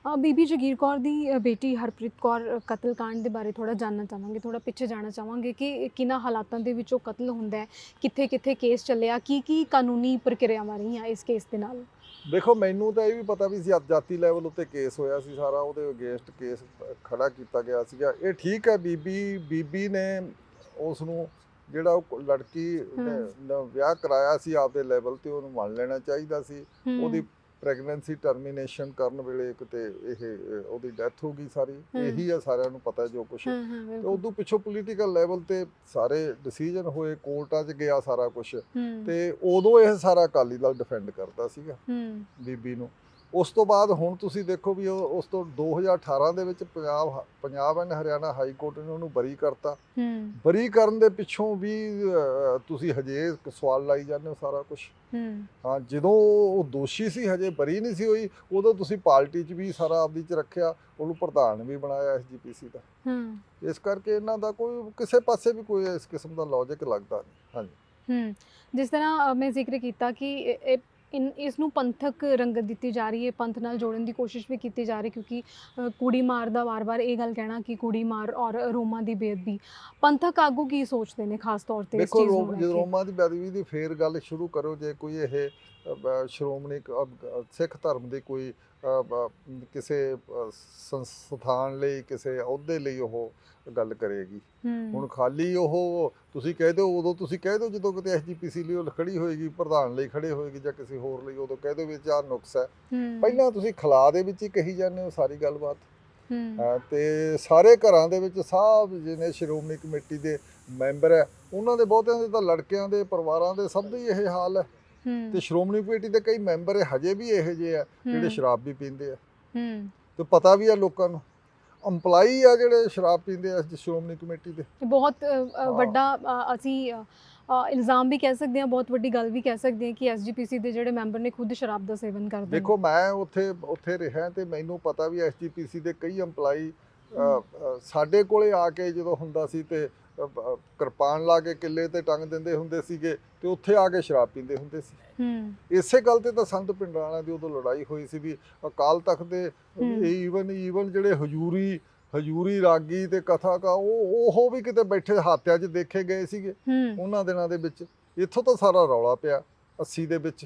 ਬੀਬੀ ਜਗੀਰ ਕੌਰ ਦੀ ਬੇਟੀ ਹਰਪ੍ਰੀਤ ਕੌਰ ਅ, ਕਤਲकांड ਦੇ ਬਾਰੇ ਥੋੜਾ ਜਾਣਨਾ ਚਾਹਾਂਗੇ ਥੋੜਾ ਪਿੱਛੇ ਜਾਣਾ ਚਾਹਾਂਗੇ ਕਿ ਕਿਹਨਾਂ ਹਾਲਾਤਾਂ ਦੇ ਵਿੱਚ ਉਹ ਕਤਲ ਹੁੰਦਾ ਹੈ ਕਿੱਥੇ ਕਿੱਥੇ ਕੇਸ ਚੱਲਿਆ ਕੀ ਕੀ ਕਾਨੂੰਨੀ ਪ੍ਰਕਿਰਿਆਵਾਂ ਰਹੀਆਂ ਇਸ ਕੇਸ ਦੇ ਨਾਲ? ਦੇਖੋ ਮੈਨੂੰ ਤਾਂ ਇਹ ਵੀ ਪਤਾ ਵੀ ਜਾ- ਜਾਤੀ ਲੈਵਲ ਉੱਤੇ ਕੇਸ ਹੋਇਆ ਸੀ ਸਾਰਾ ਉਹਦੇ ਅਗੇਂਸਟ ਕੇਸ ਖੜਾ ਕੀਤਾ ਗਿਆ ਸੀਗਾ। ਇਹ ਠੀਕ ਹੈ ਬੀਬੀ ਬੀਬੀ ਨੇ ਉਸ ਨੂੰ ਜਿਹੜਾ ਉਹ ਲੜਕੀ ਨੇ ਵਿਆਹ ਕਰਾਇਆ ਸੀ ਆਪਦੇ ਲੈਵਲ ਤੇ ਉਹਨੂੰ ਮੰਨ ਲੈਣਾ ਚਾਹੀਦਾ ਸੀ। ਉਹਦੀ ਪ੍ਰੈਗਨੈਂਸੀ ਟਰਮੀਨੇਸ਼ਨ ਕਰਨ ਵੇਲੇ ਕਿਤੇ ਇਹ ਉਹਦੀ ਡੈਥ ਹੋ ਗਈ ਸਾਰੀ। ਇਹੀ ਆ ਸਾਰਿਆਂ ਨੂੰ ਪਤਾ ਜੋ ਕੁਝ ਤੇ ਉਦੋਂ ਪਿੱਛੋਂ ਪੋਲੀਟੀਕਲ ਲੈਵਲ ਤੇ ਸਾਰੇ ਡਿਸੀਜਨ ਹੋਏ ਕੋਰਟਾਂ 'ਚ ਗਿਆ ਸਾਰਾ ਕੁਝ ਤੇ ਉਦੋਂ ਇਹ ਸਾਰਾ ਅਕਾਲੀ ਦਲ ਡਿਫੈਂਡ ਕਰਦਾ ਸੀਗਾ। ਬੀਬੀ ਨੂੰ। ਉਸ ਤੋਂ ਬਾਅਦ ਹੁਣ ਤੁਸੀਂ ਦੇਖੋ ਵੀ ਉਸ ਤੋਂ 2018 ਦੇ ਵਿੱਚ Punjab Punjab and Haryana high court ਨੇ ਉਹਨੂੰ ਬਰੀ ਕਰਤਾ। ਹੂੰ। ਬਰੀ ਕਰਨ ਦੇ ਪਿੱਛੋਂ ਵੀ ਤੁਸੀਂ ਹਜੇ ਸਵਾਲ ਲਾਈ ਜਾਂਦੇ ਹੋ ਸਾਰਾ ਕੁਝ ਹੂੰ। ਜਦੋਂ ਉਹ ਦੋਸ਼ੀ ਸੀ ਹਜੇ ਬਰੀ ਨਹੀਂ ਸੀ ਹੋਈ ਉਦੋਂ ਤੁਸੀਂ ਪਾਰਟੀ 'ਚ ਵੀ ਸਾਰਾ ਆਪਦੀ 'ਚ ਰੱਖਿਆ ਉਹਨੂੰ ਪ੍ਰਧਾਨ ਵੀ ਬਣਾਇਆ ਐਸਜੀਪੀਸੀ ਦਾ। ਹੂੰ। ਇਸ ਕਰਕੇ ਇਹਨਾਂ ਦਾ ਕੋਈ ਕਿਸੇ ਪਾਸੇ ਵੀ ਕੋਈ ਇਸ ਕਿਸਮ ਦਾ ਲੌਜੀਕ ਲੱਗਦਾ ਨਹੀਂ। ਹਾਂਜੀ। ਹੂੰ। ਜਿਸ ਤਰ੍ਹਾਂ ਮੈਂ ਜ਼ਿਕਰ ਕੀਤਾ ਕਿ ਇਹ- ਇਨ ਇਸ ਨੂੰ ਪੰਥਕ ਰੰਗਤ ਦਿੱਤੀ ਜਾ ਰਹੀ ਹੈ ਪੰਥ ਨਾਲ ਜੋੜਨ ਦੀ ਕੋਸ਼ਿਸ਼ ਵੀ ਕੀਤੀ ਜਾ ਰਹੀ ਕਿਉਂਕਿ ਕੁੜੀ ਮਾਰ ਦਾ ਵਾਰ-ਵਾਰ ਇਹ ਗੱਲ ਕਹਿਣਾ ਕਿ ਕੁੜੀ ਮਾਰ ਔਰ ਰੋਮਾਂ ਦੀ ਬੇਅਦਬੀ। ਪੰਥਕ ਆਗੂ ਕੀ ਸੋਚਦੇ ਨੇ ਖਾਸ ਤੌਰ ਤੇ ਇਸ ਦੇਖੋ ਚੀਜ਼ ਨੂੰ ਕੇ? ਰੋਮਾਂ ਦੀ ਬੇਅਦਬੀ ਦੀ ਫੇਰ ਗੱਲ ਸ਼ੁਰੂ ਕਰੋ ਜੇ ਕੋਈ ਇਹ ਸ਼੍ਰੋਮਣੀ ਸਿੱਖ ਧਰਮ ਦੀ ਕੋਈ ਕਿਸੇ ਸੰਸਥਾਨ ਲਈ ਕਿਸੇ ਅਹੁਦੇ ਲਈ ਉਹ ਗੱਲ ਕਰੇਗੀ। ਹੁਣ ਖਾਲੀ ਉਹ ਤੁਸੀਂ ਕਹਿ ਦਿਓ ਉਦੋਂ ਤੁਸੀਂ ਕਹਿ ਦਿਓ ਜਦੋਂ ਕਿਤੇ ਐਸਜੀਪੀਸੀ ਲਈ ਉਹ ਖੜੀ ਹੋਏਗੀ ਪ੍ਰਧਾਨ ਲਈ ਖੜੇ ਹੋਏਗੀ ਜਾਂ ਕਿਸੇ ਹੋਰ ਲਈ ਉਦੋਂ ਕਹਿ ਦਿਓ ਵੀ ਚਾਰ ਨੁਕਸ ਹੈ। ਪਹਿਲਾਂ ਤੁਸੀਂ ਖਲਾ ਦੇ ਵਿੱਚ ਹੀ ਕਹੀ ਜਾਂਦੇ ਹੋ ਸਾਰੀ ਗੱਲਬਾਤ। ਤੇ ਸਾਰੇ ਘਰਾਂ ਦੇ ਵਿੱਚ ਸਭ ਜਿਹਨੇ ਸ਼੍ਰੋਮਣੀ ਕਮੇਟੀ ਦੇ ਮੈਂਬਰ ਹੈ ਉਹਨਾਂ ਦੇ ਬਹੁਤਿਆਂ ਦੇ ਤਾਂ ਲੜਕਿਆਂ ਦੇ ਪਰਿਵਾਰਾਂ ਦੇ ਸਭ ਦੇ ਇਹ ਹਾਲ ਹੂੰ। ਤੇ ਸ਼੍ਰੋਮਣੀ ਕਮੇਟੀ ਦੇ ਕਈ ਮੈਂਬਰ ਹਜੇ ਵੀ ਇਹੋ ਜਿਹੇ ਆ ਜਿਹੜੇ ਸ਼ਰਾਬ ਵੀ ਪੀਂਦੇ ਆ। ਹੂੰ। ਤੇ ਪਤਾ ਵੀ ਆ ਲੋਕਾਂ ਨੂੰ। EMPLOYEE ਆ ਜਿਹੜੇ ਸ਼ਰਾਬ ਪੀਂਦੇ ਆ ਸ਼੍ਰੋਮਣੀ ਕਮੇਟੀ ਦੇ। ਬਹੁਤ। ਵੱਡਾ ਅਸੀਂ ਇਲਜ਼ਾਮ ਵੀ ਕਹਿ ਸਕਦੇ ਹਾਂ ਬਹੁਤ ਵੱਡੀ ਗੱਲ ਵੀ ਕਹਿ ਸਕਦੇ ਹਾਂ ਕਿ ਐਸਜੀਪੀਸੀ ਦੇ ਜਿਹੜੇ ਮੈਂਬਰ ਨੇ ਖੁਦ ਸ਼ਰਾਬ ਦਾ ਸੇਵਨ ਕਰਦੇ ਦੇਖੋ ਮੈਂ ਉੱਥੇ ਉੱਥੇ ਰਿਹਾ ਤੇ ਮੈਨੂੰ ਪਤਾ ਵੀ ਐਸਜੀਪੀਸੀ ਦੇ ਕਈ ਅ, ਸਾਡੇ ਕੋਲੇ ਆ ਕੇ ਜਦੋਂ ਹੁੰਦਾ ਸੀ ਤੇ ਕਿਰਪਾਨ ਲਾ ਕੇ ਕਿੱਲੇ ਤੇ ਟੰਗ ਦਿੰਦੇ ਹੁੰਦੇ ਸੀਗੇ ਤੇ ਉੱਥੇ ਆ ਕੇ ਸ਼ਰਾਬ ਪੀਂਦੇ ਹੁੰਦੇ ਸੀ। ਹੂੰ। ਇਸੇ ਗੱਲ ਤੇ ਤਾਂ ਸੰਤ ਪਿੰਡਰਾਣਾ ਦੀ ਉਦੋਂ ਲੜਾਈ ਹੋਈ ਸੀ ਵੀ ਅਕਾਲ ਤਖਤ ਦੇ। ਈਵਨ ਈਵਨ ਜਿਹੜੇ ਹਜੂਰੀ ਹਜੂਰੀ ਰਾਗੀ ਤੇ ਕਥਾਕਾ ਉਹ ਉਹ ਵੀ ਕਿਤੇ ਬੈਠੇ ਹਾਤਿਆਂ 'ਚ ਦੇਖੇ ਗਏ ਸੀਗੇ ਉਹਨਾਂ ਦਿਨਾਂ ਦੇ ਵਿੱਚ। ਇੱਥੋਂ ਤਾਂ ਸਾਰਾ ਰੌਲਾ ਪਿਆ 80 ਦੇ ਵਿੱਚ।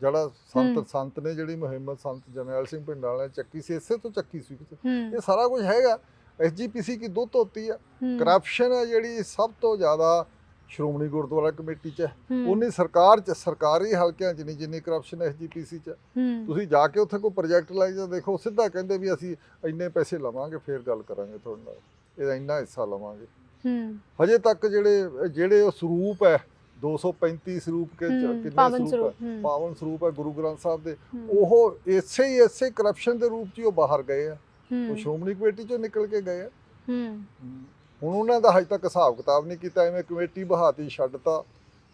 ਜਿਹੜਾ। ਸੰਤ ਸੰਤ ਨੇ ਜਿਹੜੀ ਮੁਹਿੰਮ ਸੰਤ ਜਰਨੈਲ ਸਿੰਘ ਪਿੰਡਰਾਣਾ ਨੇ ਚੱਕੀ ਸੀ ਇਸੇ ਤੋਂ ਚੱਕੀ ਸੀ। ਇਹ ਸਾਰਾ ਕੁਝ ਹੈਗਾ। ਐਸਜੀਪੀਸੀ ਕੀ ਦੁੱਧ ਹੋਤੀ ਆ। ਕਰਪਸ਼ਨ ਹੈ ਜਿਹੜੀ ਸਭ ਤੋਂ ਜ਼ਿਆਦਾ ਸ਼੍ਰੋਮਣੀ ਗੁਰਦੁਆਰਾ ਕਮੇਟੀ 'ਚ ਉਨੀ ਸਰਕਾਰ 'ਚ ਸਰਕਾਰੀ ਹਲਕਿਆਂ 'ਚ ਨਹੀਂ ਜਿੰਨੀ ਕਰਪਸ਼ਨ ਐਸਜੀਪੀਸੀ 'ਚ। ਤੁਸੀਂ ਜਾ ਕੇ ਉੱਥੇ ਕੋਈ ਪ੍ਰੋਜੈਕਟ ਲਾਈ ਜਾਂ ਦੇਖੋ ਸਿੱਧਾ ਕਹਿੰਦੇ ਵੀ ਅਸੀਂ ਇੰਨੇ ਪੈਸੇ ਲਵਾਂਗੇ ਫੇਰ ਗੱਲ ਕਰਾਂਗੇ ਤੁਹਾਡੇ ਨਾਲ। ਇਹਦਾ ਇੰਨਾ ਹਿੱਸਾ ਲਵਾਂਗੇ। ਹਜੇ ਤੱਕ ਜਿਹੜੇ ਜਿਹੜੇ ਉਹ ਸਰੂਪ ਹੈ 235 ਸਰੂਪ ਕੇ ਕਿੰਨੇ ਸਰੂਪ ਹੈ? ਪਾਵਨ ਸਰੂਪ ਹੈ ਗੁਰੂ ਗ੍ਰੰਥ ਸਾਹਿਬ ਦੇ। ਉਹ ਇਸੇ ਹੀ ਇਸੇ ਕਰਪਸ਼ਨ ਦੇ ਰੂਪ 'ਚ ਉਹ ਬਾਹਰ ਗਏ ਆ। ਉਹ ਸ਼੍ਰੋਮਣੀ ਕਮੇਟੀ 'ਚੋਂ ਨਿਕਲ ਕੇ ਗਏ ਆ। ਹੂੰ। ਹੁਣ ਉਹਨਾਂ ਦਾ ਹਜੇ ਤੱਕ ਹਿਸਾਬ ਕਿਤਾਬ ਨਹੀਂ ਕੀਤਾ ਐਵੇਂ ਕਮੇਟੀ ਬਹਾਤੀ ਛੱਡਤਾ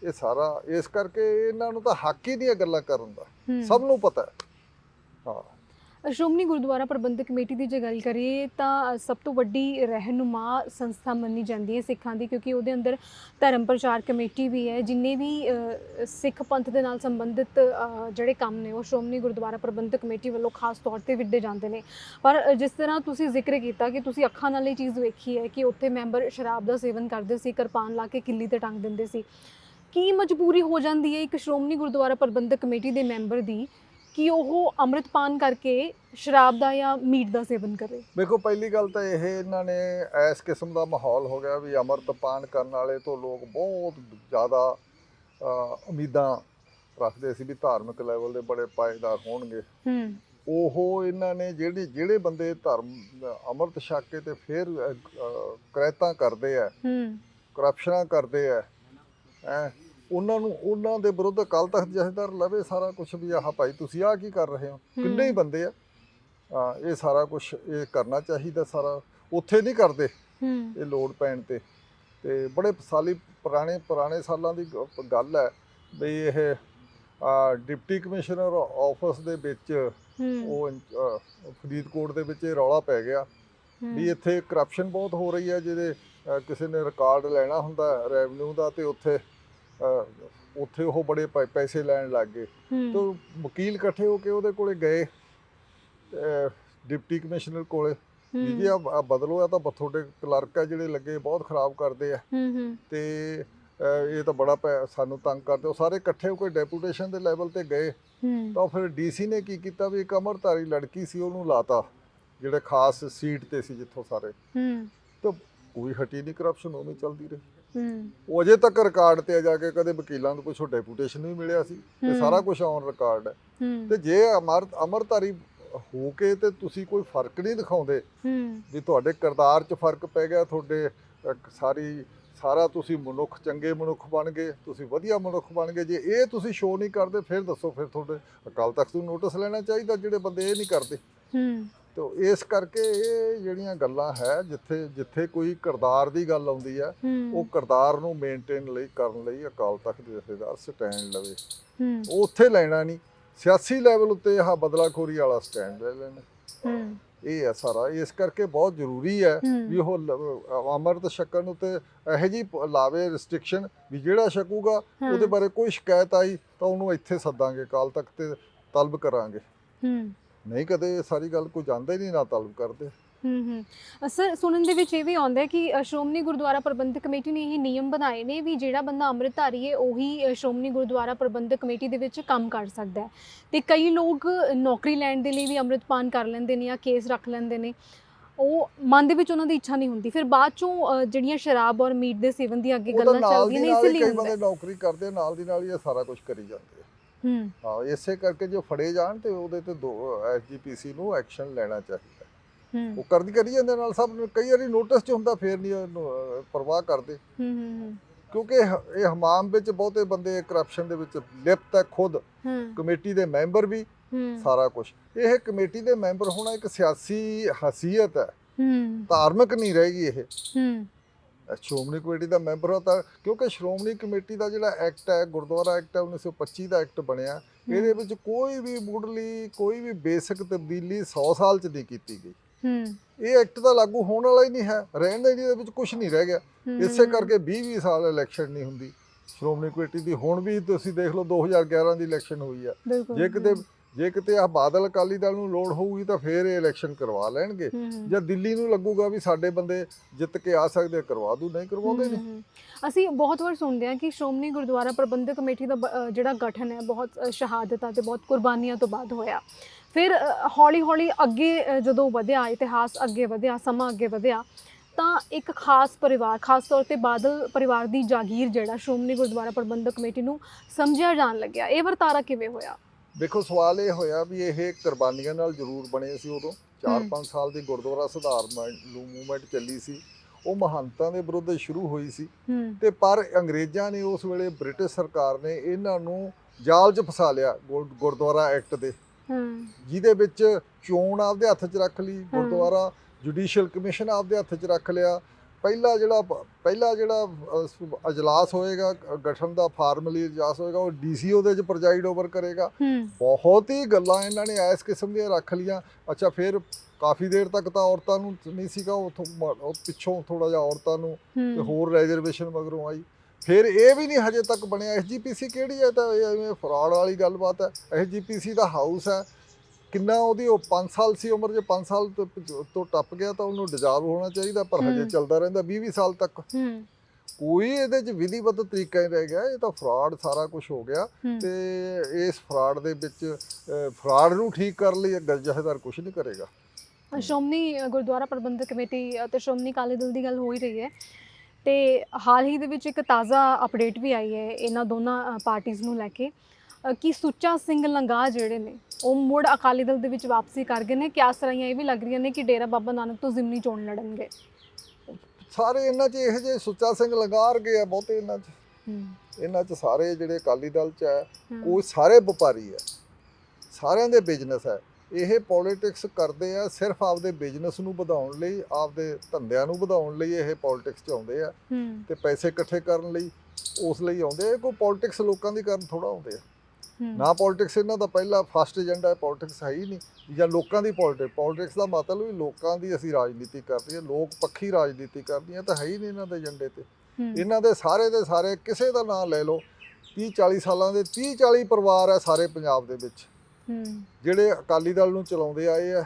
ਇਹ ਸਾਰਾ। ਇਸ ਕਰਕੇ ਇਹਨਾਂ ਨੂੰ ਤਾਂ ਹੱਕ ਹੀ ਨਹੀਂ ਇਹ ਗੱਲਾਂ ਕਰਨ ਦਾ। ਸਭ ਨੂੰ ਪਤਾ ਹੈ। ਹਾਂ। ਸ਼੍ਰੋਮਣੀ ਗੁਰਦੁਆਰਾ ਪ੍ਰਬੰਧਕ ਕਮੇਟੀ ਦੀ ਜੇ ਗੱਲ ਕਰੀਏ ਤਾਂ ਸਭ ਤੋਂ ਵੱਡੀ ਰਹਿਨੁਮਾ ਸੰਸਥਾ ਮੰਨੀ ਜਾਂਦੀ ਹੈ ਸਿੱਖਾਂ ਦੀ, ਕਿਉਂਕਿ ਉਹਦੇ ਅੰਦਰ ਧਰਮ ਪ੍ਰਚਾਰ ਕਮੇਟੀ ਵੀ ਹੈ, ਜਿੰਨੇ ਵੀ ਸਿੱਖ ਪੰਥ ਦੇ ਨਾਲ ਸੰਬੰਧਿਤ ਜਿਹੜੇ ਕੰਮ ਨੇ, ਉਹ ਸ਼੍ਰੋਮਣੀ ਗੁਰਦੁਆਰਾ ਪ੍ਰਬੰਧਕ ਕਮੇਟੀ ਵੱਲੋਂ ਖਾਸ ਤੌਰ ਤੇ ਵਿੱਢੇ ਜਾਂਦੇ ਨੇ। ਪਰ ਜਿਸ ਤਰ੍ਹਾਂ ਤੁਸੀਂ ਜ਼ਿਕਰ ਕੀਤਾ ਕਿ ਤੁਸੀਂ ਅੱਖਾਂ ਨਾਲ ਇਹ ਚੀਜ਼ ਵੇਖੀ ਹੈ ਕਿ ਉੱਥੇ ਮੈਂਬਰ ਸ਼ਰਾਬ ਦਾ ਸੇਵਨ ਕਰਦੇ ਸੀ, ਕਿਰਪਾਨ ਲਾ ਕੇ ਕਿੱਲੀ ਤੇ ਟੰਗ ਦਿੰਦੇ ਸੀ। ਕੀ ਮਜਬੂਰੀ ਹੋ ਜਾਂਦੀ ਹੈ ਇੱਕ ਸ਼੍ਰੋਮਣੀ ਗੁਰਦੁਆਰਾ ਪ੍ਰਬੰਧਕ ਕਮੇਟੀ ਦੇ ਮੈਂਬਰ ਦੀ ਕਿ ਉਹ ਅੰਮ੍ਰਿਤਪਾਨ ਕਰਕੇ ਸ਼ਰਾਬ ਦਾ ਜਾਂ ਮੀਟ ਦਾ ਸੇਵਨ ਕਰੇ? ਵੇਖੋ ਪਹਿਲੀ ਗੱਲ ਤਾਂ ਇਹ ਇਹਨਾਂ ਨੇ ਇਸ ਕਿਸਮ ਦਾ ਮਾਹੌਲ ਹੋ ਗਿਆ ਵੀ ਅੰਮ੍ਰਿਤਪਾਨ ਕਰਨ ਵਾਲੇ ਤੋਂ ਲੋਕ ਬਹੁਤ ਜ਼ਿਆਦਾ ਉਮੀਦਾਂ ਰੱਖਦੇ ਸੀ ਵੀ ਧਾਰਮਿਕ ਲੈਵਲ ਦੇ ਬੜੇ ਪਾਏਦਾਰ ਹੋਣਗੇ। ਹੂੰ। ਉਹ ਇਹਨਾਂ ਨੇ ਜਿਹੜੇ ਜਿਹੜੇ ਬੰਦੇ ਧਰਮ ਅੰਮ੍ਰਿਤ ਛਕ ਤੇ ਫਿਰ ਕਰੈਤਾਂ ਕਰਦੇ ਆ ਹੂੰ। ਕਰਪਸ਼ਨਾਂ ਕਰਦੇ ਆ ਹੈ ਉਹਨਾਂ ਨੂੰ ਉਹਨਾਂ ਦੇ ਵਿਰੁੱਧ ਕੱਲ ਤੱਕ ਜਥੇਦਾਰ ਲਵੇ ਸਾਰਾ ਕੁਝ ਵੀ ਆਹ ਭਾਈ ਤੁਸੀਂ ਆਹ ਕੀ ਕਰ ਰਹੇ ਹੋ? ਕਿੰਨੇ ਹੀ ਬੰਦੇ ਆ। ਆ, ਇਹ ਸਾਰਾ ਕੁਝ ਇਹ ਕਰਨਾ ਚਾਹੀਦਾ ਸਾਰਾ। ਉੱਥੇ ਨਹੀਂ ਕਰਦੇ। ਹੂੰ। ਇਹ ਲੋੜ ਪੈਣ ਤੇ। ਤੇ ਬੜੇ ਸਾਲੀ ਪੁਰਾਣੇ ਪੁਰਾਣੇ ਸਾਲਾਂ ਦੀ ਗੱਲ ਹੈ ਵੀ ਇਹ ਆ, ਡਿਪਟੀ ਕਮਿਸ਼ਨਰ ਆਫਿਸ ਦੇ ਵਿੱਚ ਉਹ ਫਰੀਦਕੋਟ ਦੇ ਵਿੱਚ ਇਹ ਰੌਲਾ ਪੈ ਗਿਆ। ਵੀ ਇੱਥੇ ਕਰਪਸ਼ਨ ਬਹੁਤ ਹੋ ਰਹੀ ਹੈ ਜਿਹਦੇ ਕਿਸੇ ਨੇ ਰਿਕਾਰਡ ਲੈਣਾ ਹੁੰਦਾ ਰੈਵਨਿਊ ਦਾ ਤੇ ਉੱਥੇ ਉੱਥੇ ਉਹ ਬੜੇ ਪੈ- ਪੈਸੇ ਲੈਣ ਲੱਗ ਗਏ। ਹੂੰ। ਤੋ ਵਕੀਲ ਇਕੱਠੇ ਹੋ ਕੇ ਉਹਦੇ ਕੋਲੇ ਗਏ ਡਿਪਟੀ ਕਮਿਸ਼ਨਰ ਕੋਲੇ। ਵੀ ਜੀ ਆ ਬਦਲੋ ਆ ਤਾਂ ਬ- ਤੁਹਾਡੇ ਕਲਰਕ ਆ ਜਿਹੜੇ ਲੱਗੇ ਬਹੁਤ ਖਰਾਬ ਕਰਦੇ ਆ। ਹੂੰ ਹੂੰ। ਤੇ ਇਹ ਤਾਂ ਬੜਾ ਪੈ- ਸਾਨੂੰ ਤੰਗ ਕਰਦੇ। ਉਹ ਸਾਰੇ ਇਕੱਠੇ ਹੋ ਕੇ ਡੈਪੂਟੇਸ਼ਨ ਦੇ ਲੈਵਲ ਤੇ ਗਏ। ਹੂੰ। ਤਾਂ ਫਿਰ ਡੀਸੀ ਨੇ ਕੀ ਕੀਤਾ ਵੀ ਇੱਕ ਅਮਰਧਾਰੀ ਲੜਕੀ ਸੀ ਉਹਨੂੰ ਲਾਤਾ ਜਿਹੜੇ ਖਾਸ ਸੀਟ ਤੇ ਸੀ ਜਿੱਥੋਂ ਸਾਰੇ। ਹੂੰ। ਤਾਂ ਕੋਈ ਹਟੀ ਨਹੀਂ ਕਰਪਸ਼ਨ ਉਵੇਂ ਚੱਲਦੀ ਰਹੀ। ਉਹ ਅਜੇ ਤੱਕ ਰਿਕਾਰਡ ਤੇ ਜਾ ਕੇ ਕਦੇ ਵਕੀਲਾਂ ਤੋਂ ਪੁੱਛੋ ਡੈਪੂਟੇਸ਼ਨ ਵੀ ਮਿਲਿਆ ਸੀ। ਤੇ। ਸਾਰਾ ਕੁਝ ਔਨ ਰਿਕਾਰਡ ਹੈ। ਤੇ ਜੇ ਅਮਰ ਅਮਰਧਾਰੀ ਹੋ ਕੇ ਤੇ ਤੁਸੀਂ ਕੋਈ ਫ਼ਰਕ ਨਹੀਂ ਦਿਖਾਉਂਦੇ ਹੂੰ। ਵੀ ਤੁਹਾਡੇ ਕਿਰਦਾਰ 'ਚ ਫ਼ਰਕ ਪੈ ਗਿਆ ਤੁਹਾਡੇ ਸਾਰੀ ਸਾਰਾ ਤੁਸੀਂ ਮਨੁੱਖ ਚੰਗੇ ਮਨੁੱਖ ਬਣ ਗਏ ਤੁਸੀਂ ਵਧੀਆ ਮਨੁੱਖ ਬਣ ਗਏ ਜੇ ਇਹ ਤੁਸੀਂ ਸ਼ੋਅ ਨਹੀਂ ਕਰਦੇ ਫਿਰ ਦੱਸੋ ਫਿਰ ਤੁਹਾਡੇ ਅਕਾਲ ਤਖਤ ਨੂੰ ਨੋਟਿਸ ਲੈਣਾ ਚਾਹੀਦਾ ਜਿਹੜੇ ਬੰਦੇ ਇਹ ਨਹੀਂ ਕਰਦੇ। ਹੂੰ। ਤੇ ਇਸ ਕਰਕੇ ਇਹ ਜਿਹੜੀਆਂ ਗੱਲਾਂ ਹੈ ਜਿੱਥੇ ਜਿੱਥੇ ਕੋਈ ਕਿਰਦਾਰ ਦੀ ਗੱਲ ਆਉਂਦੀ ਹੈ ਉਹ ਕਿਰਦਾਰ ਨੂੰ ਮੇਨਟੇਨ ਲਈ ਕਰਨ ਲਈ ਅਕਾਲ ਤਖਤ ਦੇ ਜਥੇਦਾਰ ਸਟੈਂਡ ਲਵੇ। ਹੂੰ। ਉਹ ਉੱਥੇ ਲੈਣਾ ਨਹੀਂ। ਸਿਆਸੀ ਲੈਵਲ ਉੱਤੇ ਆਹ ਬਦਲਾਖੋਰੀ ਵਾਲਾ ਸਟੈਂਡ ਲੈ ਲੈਣਾ। ਇਹ ਹੈ ਸਾਰਾ ਇਸ ਕਰਕੇ ਬਹੁਤ ਜ਼ਰੂਰੀ ਹੈ। ਵੀ ਉਹ ਅੰਮ੍ਰਿਤ ਛਕਣ ਉੱਤੇ ਇਹੋ ਜੀ ਲਾਵੇ ਰਿਸਟ੍ਰਿਕਸ਼ਨ ਵੀ ਜਿਹੜਾ ਛਕੂਗਾ ਹਾਂ। ਉਹਦੇ ਬਾਰੇ ਕੋਈ ਸ਼ਿਕਾਇਤ ਆਈ ਤਾਂ ਉਹਨੂੰ ਇੱਥੇ ਸੱਦਾਂਗੇ ਕਾਲ ਤੱਕ ਤੇ ਤਲਬ ਕਰਾਂਗੇ। ਹੂੰ। ਨਹੀਂ ਕਦੇ ਇਹ ਸਾਰੀ ਗੱਲ ਕੋਈ ਜਾਂਦਾ ਹੀ ਨਹੀਂ ਨਾ ਤਲਬ ਕਰਦੇ। ਹੂੰ ਹੂੰ। ਸਰ ਸੁਣਨ ਦੇ ਵਿੱਚ ਇਹ ਵੀ ਆਉਂਦਾ ਹੈ ਕਿ ਸ਼੍ਰੋਮਣੀ ਗੁਰਦੁਆਰਾ ਪ੍ਰਬੰਧਕ ਕਮੇਟੀ ਨੇ ਇਹ ਨਿਯਮ ਬਣਾਏ ਨੇ ਵੀ ਜਿਹੜਾ ਬੰਦਾ ਅੰਮ੍ਰਿਤਧਾਰੀ ਹੈ ਉਹੀ ਸ਼੍ਰੋਮਣੀ ਗੁਰਦੁਆਰਾ ਪ੍ਰਬੰਧਕ ਕਮੇਟੀ ਦੇ ਵਿੱਚ ਕੰਮ ਕਰ ਸਕਦਾ ਹੈ। ਤੇ ਕਈ ਲੋਕ ਨੌਕਰੀ ਲੈਣ ਦੇ ਲਈ ਵੀ ਅੰਮ੍ਰਿਤਪਾਨ ਕਰ ਲੈਂਦੇ ਨੇ ਜਾਂ ਕੇਸ ਰੱਖ ਲੈਂਦੇ ਨੇ। ਉਹ ਮਨ ਦੇ ਵਿੱਚ ਉਹਨਾਂ ਦੀ ਇੱਛਾ ਨਹੀਂ ਹੁੰਦੀ। ਫਿਰ ਬਾਅਦ ਚੋਂ ਜਿਹੜੀਆਂ ਸ਼ਰਾਬ ਔਰ ਮੀਟ ਦੇ ਸੇਵਨ ਦੀ ਅੱਗੇ ਗੱਲਾਂ ਚੱਲਦੀਆਂ ਨੇ ਇਸ ਲਈ ਕਈ ਬੰਦੇ। ਨੌਕਰੀ ਕਰਦੇ ਨਾਲ ਦੀ ਨਾਲ ਹੀ ਇਹ ਸਾਰਾ ਕੁਝ ਕਰੀ ਜਾਂਦੇ ਆ। ਹੂੰ। ਹਾਂ ਇਸੇ ਕਰਕੇ ਜੋ ਫੜੇ ਜਾਣ ਤੇ ਉਹਦੇ ਤੇ ਦੋ ਐਸਜੀਪੀਸੀ ਨੂੰ ਐਕਸ਼ਨ ਲੈਣਾ ਚਾਹੀਦਾ। ਹੂੰ। ਉਹ ਕਰਦੀ ਕਰੀ ਜਾਂਦੇ ਨਾਲ ਸਭ ਨੂੰ ਕਈ ਵਾਰੀ ਨੋਟਿਸ 'ਚ ਹੁੰਦਾ ਫੇਰ ਨਹੀਂ ਪਰਵਾਹ ਕਰਦੇ। ਹੂੰ ਹੂੰ ਕਿਉਂਕਿ ਇਹ ਹਮਾਮ ਵਿੱਚ ਬਹੁਤੇ ਬੰਦੇ ਕਰਪਸ਼ਨ ਦੇ ਵਿੱਚ ਲਿਪਤ ਹੈ ਖੁਦ। ਕਮੇਟੀ ਦੇ ਮੈਂਬਰ ਵੀ ਸਾਰਾ ਕੁਝ ਇਹ ਕਮੇਟੀ ਦੇ ਮੈਂਬਰ ਹੋਣਾ ਇੱਕ ਸਿਆਸੀ ਹਸੀਅਤ ਹੈ। ਹੂੰ। ਧਾਰਮਿਕ ਨਹੀਂ ਰਹੇਗੀ ਇਹ। ਹੂੰ। ਸ਼੍ਰੋਮਣੀ ਕਮੇਟੀ ਦਾ ਮੈਂਬਰ ਹੋ ਤਾਂ ਕਿਉਂਕਿ ਸ਼੍ਰੋਮਣੀ ਕਮੇਟੀ ਦਾ ਜਿਹੜਾ ਐਕਟ ਹੈ ਗੁਰਦੁਆਰਾ ਐਕਟ ਹੈ 1925 ਦਾ ਐਕਟ ਬਣਿਆ। ਇਹਦੇ ਵਿੱਚ ਕੋਈ ਵੀ ਮੁੱਢਲੀ ਕੋਈ ਵੀ ਬੇਸਿਕ ਤਬਦੀਲੀ 100 ਸਾਲ ਚ ਨਹੀਂ ਕੀਤੀ ਗਈ। ਹੂੰ। ਇਹ ਐਕਟ ਤਾਂ ਲਾਗੂ ਹੋਣ ਵਾਲਾ ਹੀ ਨਹੀਂ ਹੈ। ਰਹਿਣ ਦੇ ਇਹਦੇ ਵਿੱਚ ਕੁਝ ਨਹੀਂ ਰਹਿ ਗਿਆ। ਇਸੇ ਕਰਕੇ 20 20 ਸਾਲ ਇਲੈਕਸ਼ਨ ਨਹੀਂ ਹੁੰਦੀ। ਸ਼੍ਰੋਮਣੀ ਕਮੇਟੀ ਦੀ ਹੁਣ ਵੀ ਤੁਸੀਂ ਦੇਖ ਲਓ 2011 ਦੀ ਇਲੈਕਸ਼ਨ ਹੋਈ ਬਿਲਕੁਲ। ਜੇ ਕਿਤੇ ਜੇ ਕਿਤੇ ਆ ਬਾਦਲ ਅਕਾਲੀ ਦਲ ਨੂੰ ਲੋੜ ਹੋਊਗੀ ਤਾਂ ਫੇਰ ਇਹ ਇਲੈਕਸ਼ਨ ਕਰਵਾ ਲੈਣਗੇ। ਜਾਂ ਦਿੱਲੀ ਨੂੰ ਲੱਗੂਗਾ ਵੀ ਸਾਡੇ ਬੰਦੇ ਜਿੱਤ ਕੇ ਆ ਸਕਦੇ ਆ, ਕਰਵਾ ਦੂ ਨਹੀਂ ਕਰਵਾਉਂਦੇ ਹਮ। ਅਸੀਂ ਬਹੁਤ ਵਾਰ ਸੁਣਦੇ ਹਾਂ ਕਿ ਸ਼੍ਰੋਮਣੀ ਗੁਰਦੁਆਰਾ ਪ੍ਰਬੰਧਕ ਕਮੇਟੀ ਦਾ ਜਿਹੜਾ ਗਠਨ ਹੈ ਬਹੁਤ ਸ਼ਹਾਦਤਾਂ ਤੇ ਬਹੁਤ ਕੁਰਬਾਨੀਆਂ ਤੋਂ ਬਾਅਦ ਹੋਇਆ। ਫਿਰ ਹੌਲੀ ਹੌਲੀ ਅੱਗੇ ਜਦੋਂ ਵਧਿਆ ਇਤਿਹਾਸ ਅੱਗੇ ਵਧਿਆ ਸਮਾਂ ਅੱਗੇ ਵਧਿਆ ਤਾਂ ਇੱਕ ਖਾਸ ਪਰਿਵਾਰ ਖਾਸ ਤੌਰ ਤੇ ਬਾਦਲ ਪਰਿਵਾਰ ਦੀ ਜਾਗੀਰ ਜਿਹੜਾ ਸ਼੍ਰੋਮਣੀ ਗੁਰਦੁਆਰਾ ਪ੍ਰਬੰਧਕ ਕਮੇਟੀ ਨੂੰ ਸਮਝਿਆ ਜਾਣ ਲੱਗਿਆ। ਇਹ ਵਰਤਾਰਾ ਕਿਵੇਂ ਹੋਇਆ? ਦੇਖੋ ਸਵਾਲ ਇਹ ਹੋਇਆ ਵੀ ਇਹ ਕੁਰਬਾਨੀਆਂ ਨਾਲ ਜ਼ਰੂਰ ਬਣੇ ਸੀ ਉਦੋਂ। 4-5 ਸਾਲ ਦੀ ਗੁਰਦੁਆਰਾ ਸੁਧਾਰ ਮੂਵਮੈਂਟ ਚੱਲੀ ਸੀ। ਉਹ ਮਹੰਤਾਂ ਦੇ ਵਿਰੁੱਧ ਸ਼ੁਰੂ ਹੋਈ ਸੀ। ਤੇ ਪਰ ਅੰਗਰੇਜ਼ਾਂ ਨੇ ਉਸ ਵੇਲੇ ਬ੍ਰਿਟਿਸ਼ ਸਰਕਾਰ ਨੇ ਇਹਨਾਂ ਨੂੰ ਜਾਲ 'ਚ ਫਸਾ ਲਿਆ ਗੁਰ- ਗੁਰਦੁਆਰਾ ਐਕਟ ਦੇ। ਜਿਹਦੇ ਵਿੱਚ ਚੋਣ ਆਪਦੇ ਹੱਥ 'ਚ ਰੱਖ ਲਈ ਗੁਰਦੁਆਰਾ ਜੁਡੀਸ਼ੀਅਲ ਕਮਿਸ਼ਨ ਆਪਦੇ ਹੱਥ 'ਚ ਰੱਖ ਲਿਆ। ਪਹਿਲਾ ਜਿਹੜਾ ਪਹਿਲਾ ਜਿਹੜਾ ਅਜਲਾਸ ਹੋਏਗਾ ਗਠਨ ਦਾ ਫਾਰਮਲੀ ਅਜਲਾਸ ਹੋਏਗਾ ਉਹ ਡੀਸੀ ਉਹਦੇ ਚ ਪ੍ਰੈਜ਼ਾਈਡ ਓਵਰ ਕਰੇਗਾ। ਬਹੁਤ ਹੀ ਗੱਲਾਂ ਇਹਨਾਂ ਨੇ ਇਸ ਕਿਸਮ ਦੀਆਂ ਰੱਖ ਲੀਆਂ ਅੱਛਾ ਫਿਰ ਕਾਫੀ ਦੇਰ ਤੱਕ ਤਾਂ ਔਰਤਾਂ ਨੂੰ ਨਹੀਂ ਸੀਗਾ ਉਥੋਂ ਉਹ ਪਿੱਛੋਂ ਥੋੜਾ ਜਿਹਾ ਔਰਤਾਂ ਨੂੰ ਤੇ ਹੋਰ ਰੈਜ਼ਰਵੇਸ਼ਨ ਮਗਰੋਂ ਆਈ। ਫਿਰ ਇਹ ਵੀ ਨਹੀਂ ਹਜੇ ਤੱਕ ਬਣਿਆ। ਐਸਜੀਪੀਸੀ ਕਿਹੜੀ ਹੈ? ਤਾਂ ਇਹ ਐਵੇਂ ਫਰਾਡ ਵਾਲੀ ਗੱਲਬਾਤ ਹੈ। ਐਸਜੀਪੀਸੀ ਦਾ ਹਾਊਸ ਹੈ। ਕਿੰਨਾ ਉਹਦੀ ਉਹ 5 ਸਾਲ ਸੀ ਉਮਰ ਜੇ 5 ਸਾਲ ਤੋਂ ਤੋਂ ਟੱਪ ਗਿਆ ਤਾਂ ਉਹਨੂੰ ਡਿਜ਼ਾਰਵ ਹੋਣਾ ਚਾਹੀਦਾ ਪਰ ਹਜੇ। ਚੱਲਦਾ ਰਹਿੰਦਾ 20 20 ਸਾਲ ਤੱਕ। ਕੋਈ ਇਹਦੇ ਚ ਵਿਧੀਵਤ ਤਰੀਕਾ ਹੀ ਰਹਿ ਗਿਆ ਇਹ ਤਾਂ ਫਰਾਡ ਸਾਰਾ ਕੁਝ ਹੋ ਗਿਆ ਤੇ ਇਸ ਫਰਾਡ ਦੇ ਵਿੱਚ ਫਰਾਡ ਨੂੰ ਠੀਕ ਕਰਨ ਲਈ ਇਹ ਜਥੇਦਾਰ ਕੁਝ ਨਹੀਂ ਕਰੇਗਾ। ਸ਼੍ਰੋਮਣੀ ਗੁਰਦੁਆਰਾ ਪ੍ਰਬੰਧਕ ਕਮੇਟੀ ਅਤੇ ਸ਼੍ਰੋਮਣੀ ਅਕਾਲੀ ਦਲ ਦੀ ਗੱਲ ਹੋ ਹੀ ਰਹੀ ਹੈ। ਤੇ ਹਾਲ ਹੀ ਦੇ ਵਿੱਚ ਇੱਕ ਤਾਜ਼ਾ ਅਪਡੇਟ ਵੀ ਆਈ ਹੈ ਇਹਨਾਂ ਦੋਨਾਂ ਪਾਰਟੀਆਂ ਨੂੰ ਲੈ ਕੇ। ਕਿ ਸੁੱਚਾ ਸਿੰਘ ਲੰਗਾ ਜਿਹੜੇ ਨੇ ਉਹ ਮੁੜ ਅਕਾਲੀ ਦਲ ਦੇ ਵਿੱਚ ਵਾਪਸੀ ਕਰ ਗਏ ਨੇ। ਕਿਆ ਸਰਾਈਆਂ ਇਹ ਵੀ ਲੱਗ ਰਹੀਆਂ ਨੇ ਕਿ ਡੇਰਾ ਬਾਬਾ ਨਾਨਕ ਤੋਂ ਜ਼ਿਮਨੀ ਚੋਣ ਲੜਨਗੇ। ਸਾਰੇ ਇਹਨਾਂ 'ਚ ਇਹੋ ਜਿਹੇ ਸੁੱਚਾ ਸਿੰਘ ਲਗਾਰ ਗਏ ਆ ਬਹੁਤੇ ਇਹਨਾਂ 'ਚ। ਇਹਨਾਂ 'ਚ ਸਾਰੇ ਜਿਹੜੇ ਅਕਾਲੀ ਦਲ 'ਚ ਹੂੰ, ਉਹ ਸਾਰੇ ਵਪਾਰੀ ਹੈ ਸਾਰਿਆਂ ਦੇ ਬਿਜ਼ਨਸ ਹੈ ਇਹ ਪੋਲਿਟਿਕਸ ਕਰਦੇ ਆ ਸਿਰਫ ਆਪਦੇ ਬਿਜ਼ਨਸ ਨੂੰ ਵਧਾਉਣ ਲਈ ਆਪਦੇ ਧੰਦਿਆਂ ਨੂੰ ਵਧਾਉਣ ਲਈ ਇਹ ਪੋਲਿਟਿਕਸ 'ਚ ਆਉਂਦੇ ਆ। ਤੇ ਪੈਸੇ ਇਕੱਠੇ ਕਰਨ ਲਈ ਉਸ ਲਈ ਆਉਂਦੇ ਆ। ਕੋਈ ਪੋਲਿਟਿਕਸ ਲੋਕਾਂ ਦੀ ਕਰਨ ਥੋੜਾ ਆਉਂਦੇ ਆ। ਨਾ ਪੋਲਿਟਿਕਸ ਇਹਨਾਂ ਦਾ ਪਹਿਲਾ ਫਸਟ ਏਜੰਡਾ ਹੈ ਪੋਲਿਟਿਕਸ ਹੈ ਹੀ ਨਹੀਂ। ਜਾਂ ਲੋਕਾਂ ਦੀ ਪੋਲਿਟਿਕਸ ਪੋਲਿਟਿਕਸ ਦਾ ਮਤਲਬ ਵੀ ਲੋਕਾਂ ਦੀ ਅਸੀਂ ਰਾਜਨੀਤੀ ਕਰਦੇ ਹਾਂ ਲੋਕ ਪੱਖੀ ਰਾਜਨੀਤੀ ਕਰਦੇ ਹਾਂ ਤਾਂ ਹੈ ਹੀ ਨਹੀਂ ਇਹਨਾਂ ਦੇ ਏਜੰਡੇ ਤੇ। ਇਹਨਾਂ ਦੇ ਸਾਰੇ ਦੇ ਸਾਰੇ ਕਿਸੇ ਦਾ ਨਾਮ ਲੈ ਲਓ 30 40 ਸਾਲਾਂ ਦੇ 30 40 ਪਰਿਵਾਰ ਹੈ ਸਾਰੇ ਪੰਜਾਬ ਦੇ ਵਿੱਚ। ਜਿਹੜੇ ਅਕਾਲੀ ਦਲ ਨੂੰ ਚਲਾਉਂਦੇ ਆਏ ਆ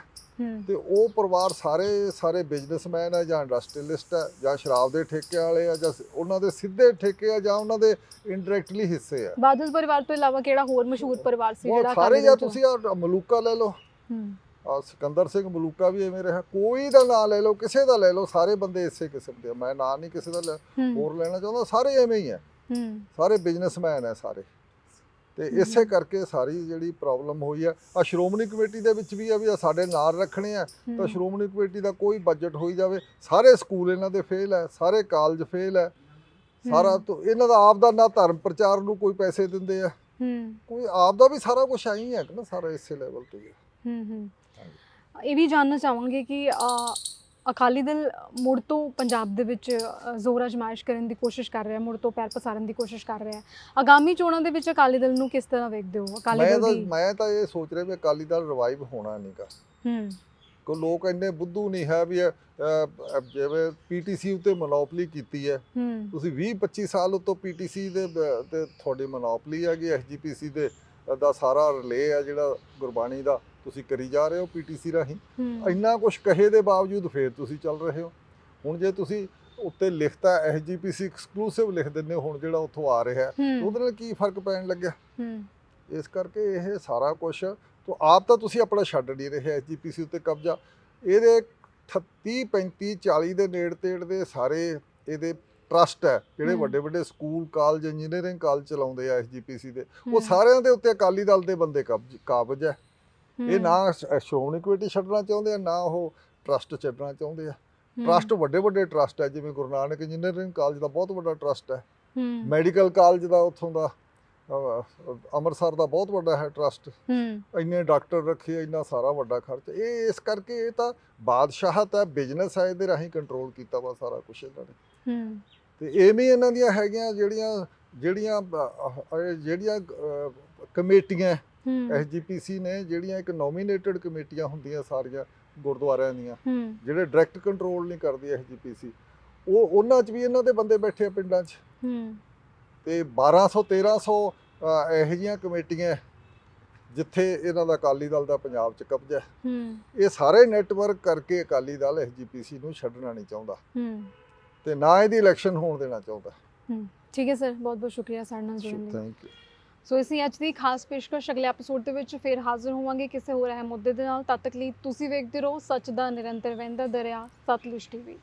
ਤੇ ਉਹ ਪਰਿਵਾਰ ਸਾਰੇ ਸਾਰੇ ਬਿਜ਼ਨਸਮੈਨ ਆ ਜਾਂ ਇੰਡਸਟਰੀਅਲਿਸਟ ਆ ਜਾਂ ਸ਼ਰਾਬ ਦੇ ਠੇਕੇ ਵਾਲੇ ਆ ਜਾਂ ਉਹਨਾਂ ਦੇ ਸਿੱਧੇ ਠੇਕੇ ਆ ਜਾਂ ਉਹਨਾਂ ਦੇ ਇਨਡਾਇਰੈਕਟਲੀ ਹਿੱਸੇ ਆ। ਬਾਦਲ ਪਰਿਵਾਰ ਤੋਂ ਇਲਾਵਾ ਕਿਹੜਾ ਹੋਰ ਮਸ਼ਹੂਰ ਪਰਿਵਾਰ ਸੀ ਜਿਹੜਾ ਸਾਰੇ ਜਾਂ ਤੁਸੀਂ ਆ ਮਲੂਕਾ ਲੈ ਲਓ। ਹੂੰ। ਆ ਸਿਕੰਦਰ ਸਿੰਘ ਮਲੂਕਾ ਵੀ ਐਵੇਂ ਰਿਹਾ। ਕੋਈ ਦਾ ਨਾਂ ਲੈ ਲਓ ਕਿਸੇ ਦਾ ਲੈ ਲਓ ਸਾਰੇ ਬੰਦੇ ਇਸੇ ਕਿਸਮ ਦੇ ਆ। ਮੈਂ ਨਾਂ ਨਹੀਂ ਕਿਸੇ ਦਾ ਹੋਰ ਲੈਣਾ ਚਾਹੁੰਦਾ ਸਾਰੇ ਐਵੇਂ ਹੀ ਆ। ਹੂੰ। ਸਾਰੇ ਬਿਜ਼ਨਸਮੈਨ ਹੈ ਸਾਰੇ। ਤੇ ਇਸੇ ਕਰਕੇ ਸਾਰੀ ਜਿਹੜੀ ਪ੍ਰੋਬਲਮ ਹੋਈ ਆ। ਆ ਸ਼੍ਰੋਮਣੀ ਕਮੇਟੀ ਦੇ ਵਿੱਚ ਵੀ ਆ ਵੀ ਸਾਡੇ ਨਾਲ ਰੱਖਣੇ ਆ। ਤਾਂ ਸ਼੍ਰੋਮਣੀ ਕਮੇਟੀ ਦਾ ਕੋਈ ਬਜਟ ਹੋਈ ਜਾਵੇ। ਸਾਰੇ ਸਕੂਲ ਇਹਨਾਂ ਦੇ ਫੇਲ ਹੈ ਸਾਰੇ ਕਾਲਜ ਫੇਲ ਹੈ ਸਾਰਾ। ਤੋਂ ਇਹਨਾਂ ਦਾ ਆਪ ਦਾ ਨਾ ਧਰਮ ਪ੍ਰਚਾਰ ਨੂੰ ਕੋਈ ਪੈਸੇ ਦਿੰਦੇ ਆ। ਹੂੰ। ਕੋਈ ਆਪ ਦਾ ਵੀ ਸਾਰਾ ਕੁਝ ਆਈ ਹੈ ਕਿ ਨਾ ਸਾਰਾ ਇਸੇ ਲੈਵਲ ਤੇ ਹੀ ਹੈ ਇਹ ਵੀ ਜਾਣਨਾ ਚਾਹਾਂਗੇ ਕਿ ਅਕਾਲੀ ਦਲ ਮੁੜ ਤੋਂ ਪੰਜਾਬ ਦੇ ਵਿੱਚ ਜ਼ੋਰ ਅਜਮਾਇਸ਼ ਕਰਨ ਦੀ ਕੋਸ਼ਿਸ਼ ਕਰ ਰਿਹਾ ਮੁੜ ਤੋਂ ਪੈਰ ਪਸਾਰਨ ਦੀ ਕੋਸ਼ਿਸ਼ ਕਰ ਰਿਹਾ। ਆਗਾਮੀ ਚੋਣਾਂ ਦੇ ਵਿੱਚ ਅਕਾਲੀ ਦਲ ਨੂੰ ਕਿਸ ਤਰ੍ਹਾਂ ਵੇਖਦੇ ਹੋ? ਅਕਾਲੀ ਦਲ ਦੀ ਮੈਂ ਤਾਂ ਇਹ ਸੋਚ ਰਿਹਾ ਵੀ ਅਕਾਲੀ ਦਲ ਰਿਵਾਈਵ ਹੋਣਾ ਨਹੀਂਗਾ ਹੂੰ। ਕੋ ਲੋਕ ਇੰਨੇ ਬੁੱਧੂ ਨਹੀਂ ਹੈ ਵੀ ਜਿਵੇਂ ਪੀਟੀਸੀ ਉੱਤੇ ਮੋਨੋਪੋਲੀ ਕੀਤੀ ਹੈ। ਤੁਸੀਂ 20 25 ਸਾਲ ਉਤੋਂ ਪੀਟੀਸੀ ਦੇ ਤੇ ਤੁਹਾਡੀ ਮੋਨੋਪੋਲੀ ਹੈਗੀ ਐਸਜੀਪੀਸੀ ਦੇ ਦਾ ਸਾਰਾ ਰਿਲੇ ਹੈ ਜਿਹੜਾ ਗੁਰਬਾਣੀ ਦਾ। ਤੁਸੀਂ ਕਰੀ ਜਾ ਰਹੇ ਹੋ ਪੀਟੀਸੀ ਰਾਹੀਂ। ਇੰਨਾ ਕੁਝ ਕਹੇ ਦੇ ਬਾਵਜੂਦ ਫੇਰ ਤੁਸੀਂ ਚੱਲ ਰਹੇ ਹੋ। ਹੁਣ ਜੇ ਤੁਸੀਂ ਉੱਤੇ ਲਿਖਤਾ ਐਸਜੀਪੀਸੀ ਐਕਸਕਲੂਸਿਵ ਲਿਖ ਦਿੰਦੇ ਹੋ ਹੁਣ ਜਿਹੜਾ ਉੱਥੋਂ ਆ ਰਿਹਾ ਉਹਦੇ ਨਾਲ ਕੀ ਫ਼ਰਕ ਪੈਣ ਲੱਗਿਆ? ਇਸ ਕਰਕੇ ਇਹ ਸਾਰਾ ਕੁਝ ਤੋਂ ਆਪ ਤਾਂ ਤੁਸੀਂ ਆਪਣਾ ਛੱਡ ਨਹੀਂ ਰਹੇ ਐਸਜੀਪੀਸੀ ਉੱਤੇ ਕਬਜ਼ਾ। ਇਹਦੇ 38 35 40 ਦੇ ਨੇੜੇ ਤੇੜ ਦੇ ਸਾਰੇ ਇਹਦੇ ਟਰਸਟ ਹੈ ਜਿਹੜੇ। ਵੱਡੇ ਵੱਡੇ ਸਕੂਲ ਕਾਲਜ ਇੰਜੀਨੀਅਰਿੰਗ ਕਾਲਜ ਚਲਾਉਂਦੇ ਆ ਐਸਜੀਪੀਸੀ ਦੇ। ਉਹ ਸਾਰਿਆਂ ਦੇ ਉੱਤੇ ਅਕਾਲੀ ਦਲ ਦੇ ਬੰਦੇ ਕਬਜ਼ ਕਾਬਜ ਹੈ। ਇਹ ਨਾ ਸ਼੍ਰੋਮਣੀ ਕਮੇਟੀ ਛੱਡਣਾ ਚਾਹੁੰਦੇ ਆ ਨਾ ਉਹ ਟਰਸਟ ਛੱਡਣਾ ਚਾਹੁੰਦੇ ਆ। ਟਰਸਟ ਵੱਡੇ ਵੱਡੇ ਟਰਸਟ ਹੈ ਜਿਵੇਂ ਗੁਰੂ ਨਾਨਕ ਇੰਜੀਨੀਅਰਿੰਗ ਕਾਲਜ ਦਾ ਬਹੁਤ ਵੱਡਾ ਟਰਸਟ ਹੈ। ਮੈਡੀਕਲ ਕਾਲਜ ਦਾ ਉੱਥੋਂ ਦਾ ਅੰਮ੍ਰਿਤਸਰ ਦਾ ਬਹੁਤ ਵੱਡਾ ਹੈ ਟਰਸਟ। ਹੂੰ। ਇੰਨੇ ਡਾਕਟਰ ਰੱਖੇ ਇੰਨਾ ਸਾਰਾ ਵੱਡਾ ਖਰਚ। ਇਹ ਇਸ ਕਰਕੇ ਇਹ ਤਾਂ ਬਾਦਸ਼ਾਹਤ ਹੈ ਬਿਜ਼ਨਸ ਹੈ ਇਹਦੇ ਰਾਹੀਂ ਕੰਟਰੋਲ ਕੀਤਾ ਵਾ ਸਾਰਾ ਕੁਝ ਇਹਨਾਂ ਨੇ। ਹੂੰ। ਤੇ ਐਵੇਂ ਹੀ ਇਹਨਾਂ ਦੀਆਂ ਹੈਗੀਆਂ ਜਿਹੜੀਆਂ ਜਿਹੜੀਆਂ ਜਿਹੜੀਆਂ ਕਮੇਟੀਆਂ ਐਸਜੀਪੀਸੀ ਨੇ ਜਿਹੜੀਆਂ ਇੱਕ ਨੋਮੀਨੇਟਡ ਕਮੇਟੀਆਂ ਹੁੰਦੀਆਂ ਸਾਰੀਆਂ ਗੁਰਦੁਆਰਿਆਂ ਦੀਆਂ ਜਿਹੜੇ ਡਾਇਰੈਕਟ ਕੰਟਰੋਲ ਨਹੀਂ ਕਰਦੀ ਐਸਜੀਪੀਸੀ ਉਹ ਉਹਨਾਂ 'ਚ ਵੀ ਇਹਨਾਂ ਦੇ ਬੰਦੇ ਬੈਠੇ ਆ ਪਿੰਡਾਂ 'ਚ। ਤੇ 1200 1300 ਅਹ, ਇਹੋ ਜਿਹੀਆਂ ਕਮੇਟੀਆਂ ਜਿੱਥੇ ਇਹਨਾਂ ਦਾ ਅਕਾਲੀ ਦਲ ਦਾ ਪੰਜਾਬ 'ਚ ਕਬਜ਼ਾ ਇਹ ਸਾਰੇ ਨੈਟਵਰਕ ਕਰਕੇ ਅਕਾਲੀ ਦਲ ਐਸਜੀਪੀਸੀ ਨੂੰ ਛੱਡਣਾ ਨਹੀਂ ਚਾਹੁੰਦਾ। ਤੇ ਨਾ ਇਹਦੀ ਇਲੈਕਸ਼ਨ ਹੋਣ ਦੇਣਾ ਚਾਹੁੰਦਾ। ਠੀਕ ਹੈ ਸਰ ਬਹੁਤ ਬਹੁਤ ਸ਼ੁਕਰੀਆ ਸਾਡੇ ਨਾਲ ਜੁੜਨ ਲਈ। ਥੈਂਕ ਯੂ ਸੋ ਇਸੀ ਅੱਜ ਦੀ ਖਾਸ ਪੇਸ਼ਕਸ਼ ਅਗਲੇ ਐਪੀਸੋਡ ਦੇ ਵਿੱਚ ਫਿਰ ਹਾਜ਼ਰ ਹੋਵਾਂਗੇ ਕਿਸੇ ਹੋਰ ਅਹਿਮ ਮੁੱਦੇ ਦੇ ਨਾਲ। ਤਦ ਤੱਕ ਲਈ ਤੁਸੀਂ ਵੇਖਦੇ ਰਹੋ ਸੱਚ ਦਾ ਨਿਰੰਤਰ ਵਹਿੰਦਾ ਦਰਿਆ, ਸਤਲੁਜ ਟੀਵੀ